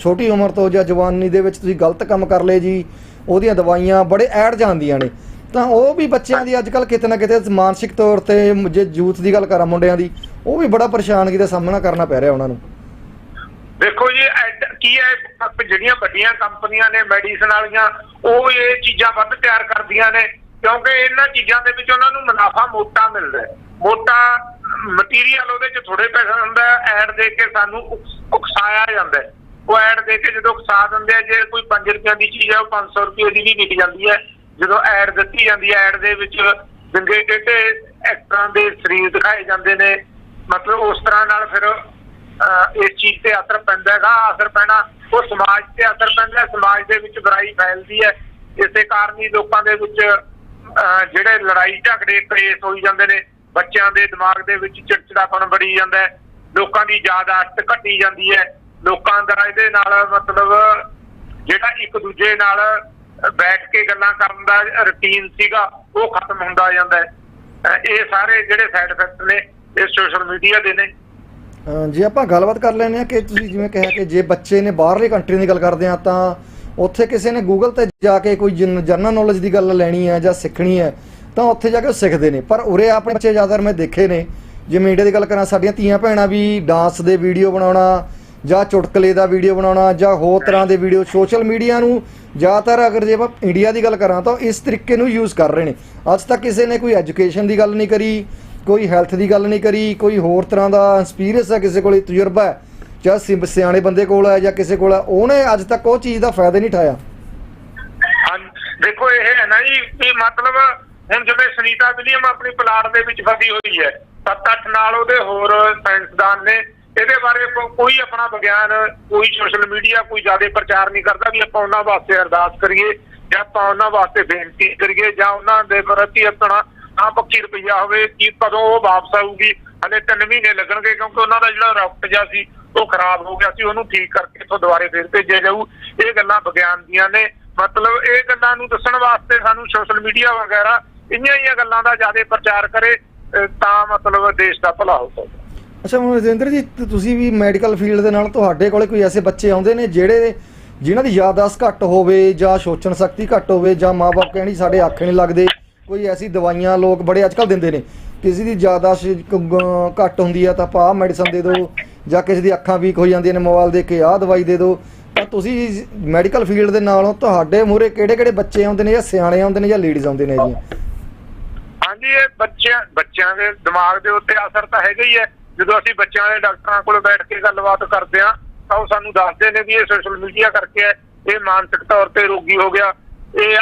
ਛੋਟੀ ਉਮਰ ਤੋਂ ਜਾਂ ਜਵਾਨੀ ਦੇ ਵਿੱਚ ਤੁਸੀਂ ਗਲਤ ਕੰਮ ਕਰ ਲਏ ਜੀ ਉਹਦੀਆਂ ਦਵਾਈਆਂ ਬੜੇ ਐਡ ਜਾਂਦੀਆਂ ਨੇ। ਤਾਂ ਉਹ ਵੀ ਬੱਚਿਆਂ ਦੀ ਅੱਜ ਕੱਲ ਕਿਤੇ ਨਾ ਕਿਤੇ ਮਾਨਸਿਕ ਤੌਰ ਤੇ ਜੇ ਯੂਥ ਦੀ ਗੱਲ ਕਰਾਂ ਮੁੰਡਿਆਂ ਦੀ, ਉਹ ਵੀ ਬੜਾ ਪਰੇਸ਼ਾਨਗੀ ਦਾ ਸਾਹਮਣਾ ਕਰਨਾ ਪੈ ਰਿਹਾ ਉਹਨਾਂ ਨੂੰ। ਦੇਖੋ ਜੀ ਕੀ ਹੈ ਜਿਹੜੀਆਂ ਵੱਡੀਆਂ ਕੰਪਨੀਆਂ ਨੇ ਮੈਡੀਸਨ ਵਾਲੀਆਂ, ਉਹ ਇਹ ਚੀਜ਼ਾਂ ਵੱਧ ਤਿਆਰ ਕਰਦੀਆਂ ਨੇ, ਕਿਉਂਕਿ ਇਹਨਾਂ ਚੀਜ਼ਾਂ ਦੇ ਵਿੱਚ ਉਹਨਾਂ ਨੂੰ ਮੁਨਾਫਾ ਮੋਟਾ ਮਿਲਦਾ ਹੈ। ਮੋਟਾ ਮਟੀਰੀਅਲ ਉਹਦੇ 'ਚ ਥੋੜੇ ਪੈਸੇ ਹੁੰਦਾ, ਐਡ ਦੇ ਕੇ ਸਾਨੂੰ ਉਕਸਾਇਆ ਜਾਂਦਾ ਉਹ ਐਡ ਦੇ ਕੇ ਜਦੋਂ ਉਕਸਾ ਦਿੰਦੇ ਆ, ਜੇ ਕੋਈ 5 ਰੁਪਏ ਦੀ ਚੀਜ਼ ਹੈ ਉਹ 500 ਰੁਪਏ ਦੀ ਵੀ ਵਿਕ ਜਾਂਦੀ ਹੈ। ਜਦੋਂ ਐਡ ਦਿੱਤੀ ਜਾਂਦੀ ਹੈ, ਐਡ ਦੇ ਵਿੱਚ ਵਿੰਗੇ ਟੇਢੇ ਐਕਟਰਾਂ ਦੇ ਸਰੀਰ ਦਿਖਾਏ ਜਾਂਦੇ ਨੇ। ਮਤਲਬ ਉਸ ਤਰ੍ਹਾਂ ਨਾਲ ਫਿਰ ਇਸ ਚੀਜ਼ ਤੇ ਅਸਰ ਪੈਂਦਾ ਹੈਗਾ। ਅਸਰ ਪੈਣਾ, ਉਹ ਸਮਾਜ ਤੇ ਅਸਰ ਪੈਂਦਾ ਸਮਾਜ ਦੇ ਵਿੱਚ ਬੁਰਾਈ ਫੈਲਦੀ ਹੈ। ਇਸੇ ਕਾਰਨ ਹੀ ਲੋਕਾਂ ਦੇ ਵਿੱਚ, ਅਹ, ਜਿਹੜੇ ਲੜਾਈ ਝਗੜੇ ਕਲੇਸ਼ ਹੋਈ ਜਾਂਦੇ ਨੇ, ਬੱਚਿਆਂ ਦੇ ਦਿਮਾਗ ਦੇ ਵਿੱਚ ਚਿੜਚਿੜਾਪਣ ਬੜੀ ਜਾਂਦਾ ਹੈ। ਲੋਕਾਂ ਦੀ ਯਾਦਾਸ਼ਤ ਘਟੀ ਜਾਂਦੀ ਹੈ। ਲੋਕਾਂ ਦਾ ਇਹਦੇ ਨਾਲ ਮਤਲਬ ਜਿਹੜਾ ਇੱਕ ਦੂਜੇ ਨਾਲ ਬੈਠ ਕੇ ਗੱਲਾਂ ਕਰਨ ਦਾ ਰੁਟੀਨ ਸੀਗਾ, ਉਹ ਖਤਮ ਹੁੰਦਾ ਜਾਂਦਾ ਹੈ। ਇਹ ਸਾਰੇ ਜਿਹੜੇ ਸਾਈਡ ਇਫੈਕਟ ਨੇ, ਇਹ ਸੋਸ਼ਲ ਮੀਡੀਆ ਦੇ ਨੇ। ਅਹ ਆਪਾਂ ਗੱਲਬਾਤ ਕਰ ਲੈਂਦੇ ਆ ਕਿ ਤੁਸੀਂ ਜਿਵੇਂ ਕਿਹਾ ਕਿ ਜੇ ਬੱਚੇ ਨੇ ਬਾਹਰਲੀ ਕੰਟਰੀ ਦੀ ਗੱਲ ਕਰਦੇ ਆ ਤਾਂ ਉੱਥੇ ਕਿਸੇ ਨੇ ਗੂਗਲ ਤੇ ਜਾ ਕੇ ਕੋਈ ਜਨਰਲ ਨੌਲੇਜ ਦੀ ਗੱਲ ਲੈਣੀ ਹੈ ਜਾਂ ਸਿੱਖਣੀ ਹੈ, ਤਾਂ ਉੱਥੇ ਜਾ ਕੇ ਸਿੱਖਦੇ ਨੇ। ਪਰ ਉਰੇ ਆਪਣੇ ਬੱਚੇ ਜ਼ਿਆਦਾਤਰ ਮੈਂ ਦੇਖੇ ਨੇ ਜੇ ਮੀਡੀਆ ਦੀ ਗੱਲ ਕਰਾਂ, ਸਾਡੀਆਂ ਧੀਆਂ ਭੈਣਾਂ ਵੀ ਡਾਂਸ ਦੇ ਵੀਡੀਓ ਬਣਾਉਣਾ ਜਾਂ ਚੁਟਕਲੇ ਦਾ ਵੀਡੀਓ ਬਣਾਉਣਾ ਜਾਂ ਹੋਰ ਤਰ੍ਹਾਂ ਦੇ ਵੀਡੀਓ ਸੋਸ਼ਲ ਮੀਡੀਆ ਨੂੰ ਜ਼ਿਆਦਾਤਰ ਅਗਰ ਜੇ ਆਪਾਂ ਇੰਡੀਆ ਦੀ ਗੱਲ ਕਰਾਂ ਤਾਂ ਇਸ ਤਰੀਕੇ ਨੂੰ ਯੂਜ਼ ਕਰ ਰਹੇ ਨੇ। ਅੱਜ ਤੱਕ ਕਿਸੇ ਨੇ ਕੋਈ ਐਜੂਕੇਸ਼ਨ ਦੀ ਗੱਲ ਨਹੀਂ ਕਰੀ, ਕੋਈ ਹੈਲਥ ਦੀ ਗੱਲ ਨਹੀਂ ਕਰੀ, ਕੋਈ ਹੋਰ ਤਰ੍ਹਾਂ ਦਾ ਐਕਸਪੀਰੀਅੰਸ ਹੈ ਕਿਸੇ ਕੋਲ, ਤਜਰਬਾ ਹੈ, ਜਾਂ ਸਿਆਣੇ ਬੰਦੇ ਕੋਲ ਹੈ ਜਾਂ ਕਿਸੇ ਕੋਲ ਹੈ, ਉਹਨੇ ਅੱਜ ਤੱਕ ਉਹ ਚੀਜ਼ ਦਾ ਫਾਇਦਾ ਨਹੀਂ ਉਠਾਇਆ। ਦੇਖੋ ਇਹ ਹੈ ਨਾ ਜੀ, ਵੀ ਮਤਲਬ ਹੁਣ ਜਿਵੇਂ ਸੁਨੀਤਾ ਵਿਲੀਅਮ ਆਪਣੀ ਪਲਾਟ ਦੇ ਵਿੱਚ ਫਸੀ ਹੋਈ ਹੈ, ਸੱਤ ਅੱਠ ਨਾਲ ਉਹਦੇ ਹੋਰ ਸਾਇੰਸਦਾਨ ਨੇ ਇਹਦੇ ਬਾਰੇ ਕੋਈ ਆਪਣਾ ਵਿਗਿਆਨ, ਕੋਈ ਸੋਸ਼ਲ ਮੀਡੀਆ ਕੋਈ ਜ਼ਿਆਦਾ ਪ੍ਰਚਾਰ ਨਹੀਂ ਕਰਦਾ ਵੀ ਆਪਾਂ ਉਹਨਾਂ ਵਾਸਤੇ ਅਰਦਾਸ ਕਰੀਏ, ਜਾਂ ਆਪਾਂ ਉਹਨਾਂ ਵਾਸਤੇ ਬੇਨਤੀ ਕਰੀਏ, ਜਾਂ ਉਹਨਾਂ ਦੇ ਪ੍ਰਤੀ ਆਪਣਾ ਆ ਪੱਕੀ ਰੁਪਈਆ ਹੋਵੇ ਕਿ ਕਦੋਂ ਉਹ ਵਾਪਸ ਆਊਗੀ। ਹਲੇ 3 ਮਹੀਨੇ ਲੱਗਣਗੇ ਕਿਉਂਕਿ ਉਹਨਾਂ ਦਾ ਜਿਹੜਾ ਰਫਟ ਜਿਹਾ ਸੀ, ਉਹ ਖਰਾਬ ਹੋ ਗਿਆ ਸੀ, ਉਹਨੂੰ ਠੀਕ ਕਰਕੇ ਇੱਥੋਂ ਦੁਬਾਰੇ ਫੇਰ ਭੇਜਿਆ ਜਾਊ। ਇਹ ਗੱਲਾਂ ਵਿਗਿਆਨ ਦੀਆਂ ਨੇ। ਮਤਲਬ ਇਹ ਗੱਲਾਂ ਨੂੰ ਦੱਸਣ ਵਾਸਤੇ ਸਾਨੂੰ ਸੋਸ਼ਲ ਮੀਡੀਆ ਵਗੈਰਾ ਇੰਨੀਆਂ ਹੀ ਗੱਲਾਂ ਦਾ ਜ਼ਿਆਦਾ ਪ੍ਰਚਾਰ ਕਰੇ ਤਾਂ ਮਤਲਬ ਦੇਸ਼ ਦਾ ਭਲਾ ਹੋ ਸਕਦਾ। ਅੱਛਾ, ਹੁਣ ਰਜਿੰਦਰ ਜੀ, ਤ- ਤੁਸੀਂ ਵੀ ਮੈਡੀਕਲ ਫੀਲਡ ਦੇ ਨਾਲ ਤੁਹਾਡੇ ਕੋਲੇ ਕੋਈ ਐਸੇ ਬੱਚੇ ਆਉਂਦੇ ਨੇ ਜਿਹੜੇ ਜਿਨ੍ਹਾਂ ਦੀ ਯਾਦਾਸ਼ਤ ਘੱਟ ਹੋਵੇ ਜਾਂ ਸੋਚਣ ਸ਼ਕਤੀ ਘੱਟ ਹੋਵੇ ਜਾਂ ਮਾਪੇ ਕਹਿਣੀ ਸਾਡੇ ਅੱਖ ਨਹੀਂ ਲੱਗਦੇ, ਕੋਈ ਐਸੀ ਦਵਾਈਆਂ ਲੋਕ ਬੜੇ ਅੱਜਕੱਲ ਦਿੰਦੇ ਨੇ। ਕਿਸੇ ਦੀ ਯਾਦਾਸ਼ਤ ਕ- ਗ- ਘੱਟ ਹੁੰਦੀ ਆ ਤਾਂ ਆਪਾਂ ਆਹ ਮੈਡੀਸਨ ਦੇ ਦਿਓ ਜਾਂ ਕਿਸੇ ਦੀ ਅੱਖਾਂ ਵੀਕ ਹੋ ਜਾਂਦੀਆਂ ਨੇ ਮੋਬਾਈਲ ਦੇ ਕੇ ਆਹ ਦਵਾਈ ਦੇ ਦਿਓ। ਤਾਂ ਤੁਸੀਂ ਮੈਡੀਕਲ ਫੀਲਡ ਦੇ ਨਾਲੋਂ ਤੁਹਾਡੇ ਮੂਹਰੇ ਕਿਹੜੇ ਕਿਹੜੇ ਬੱਚੇ ਆਉਂਦੇ ਨੇ ਜਾਂ ਸਿਆਣੇ ਆਉਂਦੇ ਨੇ ਜਾਂ ਲੇਡੀਜ਼ ਆਉਂਦੇ ਨੇ ਜੀ? ਹਾਂਜੀ ਇਹ ਬੱਚਿਆਂ ਬੱਚਿਆਂ ਦੇ ਦਿਮਾਗ ਦੇ ਉੱਤੇ ਅਸਰ ਤਾਂ ਹੈਗਾ ਹੀ ਹੈ। ਜਦੋਂ ਅਸੀਂ ਬੱਚਿਆਂ ਦੇ ਡਾਕਟਰਾਂ ਕੋਲ ਬੈਠ ਕੇ ਗੱਲਬਾਤ ਕਰਦੇ ਆ ਤਾਂ ਉਹ ਸਾਨੂੰ ਦੱਸਦੇ ਨੇ ਵੀ ਇਹ ਸੋਸ਼ਲ ਮੀਡੀਆ ਕਰਕੇ ਇਹ ਮਾਨਸਿਕ ਤੌਰ ਤੇ ਰੋਗੀ ਹੋ ਗਿਆ। ਇਹ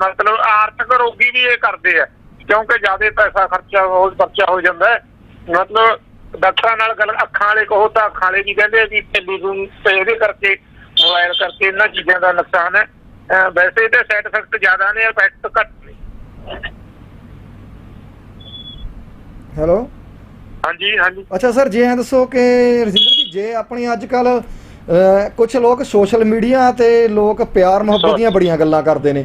ਮਤਲਬ ਆਰਥਿਕ ਰੋਗੀ ਵੀ ਇਹ ਕਰਦੇ ਆ, ਕਿਉਂਕਿ ਜ਼ਿਆਦਾ ਪੈਸਾ ਖਰਚਾ ਹੋ ਖਰਚਾ ਹੋ ਜਾਂਦਾ ਮਤਲਬ ਡਾਕਟਰਾਂ ਨਾਲ ਗੱਲ, ਅੱਖਾਂ ਵਾਲੇ ਕਹੋ ਤਾਂ ਅੱਖਾਂ ਵਾਲੇ ਵੀ ਕਹਿੰਦੇ ਵੀ ਟੈਲੀਵਿਜ਼ਨ ਤੇ ਇਹਦੇ ਕਰਕੇ ਮੋਬਾਈਲ ਕਰਕੇ ਇਹਨਾਂ ਚੀਜ਼ਾਂ ਦਾ ਨੁਕਸਾਨ ਹੈ। ਵੈਸੇ ਇਹਦੇ ਸਾਈਡ ਇਫੈਕਟ ਜ਼ਿਆਦਾ ਨੇ ਇਫੈਕਟ ਘੱਟ ਨੇ। ਹੈਲੋ ਹਾਂਜੀ ਹਾਂਜੀ ਅੱਛਾ ਸਰ ਜੇ ਐਂ ਦੱਸੋ ਕਿ ਰਜਿੰਦਰ ਜੀ ਜੇ ਆਪਣੀ ਅੱਜ ਕੱਲ ਕੁਝ ਲੋਕ ਸੋਸ਼ਲ ਮੀਡੀਆ ਤੇ ਲੋਕ ਪਿਆਰ ਮੁਹੱਬਤ ਦੀਆਂ ਬੜੀਆਂ ਗੱਲਾਂ ਕਰਦੇ ਨੇ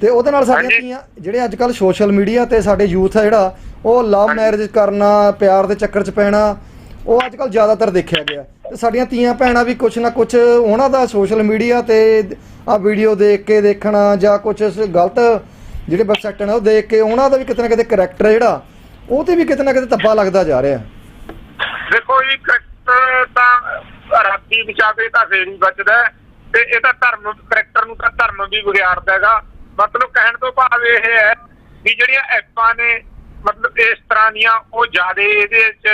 ਤੇ ਉਹਦੇ ਨਾਲ ਸਾਡੀਆਂ ਹਾਂਜੀ। ਧੀਆਂ ਜਿਹੜੇ ਅੱਜ ਕੱਲ ਸੋਸ਼ਲ ਮੀਡੀਆ ਤੇ ਸਾਡੇ ਯੂਥ ਆ ਜਿਹੜਾ ਉਹ ਲਵ। ਮੈਰਿਜ ਕਰਨਾ ਪਿਆਰ ਦੇ ਚੱਕਰ 'ਚ ਪੈਣਾ ਉਹ ਅੱਜ ਕੱਲ ਜ਼ਿਆਦਾਤਰ ਦੇਖਿਆ ਗਿਆ ਤੇ ਸਾਡੀਆਂ ਧੀਆਂ ਭੈਣਾਂ ਵੀ ਕੁਝ ਨਾ ਕੁਝ ਉਹਨਾਂ ਦਾ ਸੋਸ਼ਲ ਮੀਡੀਆ ਤੇ ਆ ਵੀਡੀਓ ਦੇਖ ਕੇ ਦੇਖਣਾ ਜਾਂ ਕੁਝ ਗਲਤ ਜਿਹੜੇ ਵੈਬਸਾਈਟਾਂ ਨੇ ਉਹ ਦੇਖ ਕੇ ਉਹਨਾਂ ਦਾ ਵੀ ਕਿਤੇ ਨਾ ਕਿਤੇ ਕਰੈਕਟਰ ਜਿਹੜਾ ਉਹ ਤੇ ਵੀ ਕਿਤੇ ਨਾ ਕਿਤੇ ਧੱਬਾ ਲੱਗਦਾ ਜਾ ਰਿਹਾ। ਦੇਖੋ ਜੀ ਕਰੈਕਟਰ ਤਾਂ ਰਾਤੀ ਵਿਚਾਵੇ ਤਾਂ ਫੇਰ ਹੀ ਬਚਦਾ ਤੇ ਇਹ ਤਾਂ ਧਰਮ ਕਰੈਕਟਰ ਨੂੰ ਤਾਂ ਧਰਮ ਵੀ ਵਿਗਾੜਦਾ ਹੈਗਾ। ਮਤਲਬ ਕਹਿਣ ਤੋਂ ਭਾਵ ਇਹ ਹੈ ਵੀ ਜਿਹੜੀਆਂ ਐਪਾਂ ਨੇ, ਮਤਲਬ ਇਸ ਤਰ੍ਹਾਂ ਦੀਆਂ, ਉਹ ਜ਼ਿਆਦਾ ਇਹਦੇ ਵਿੱਚ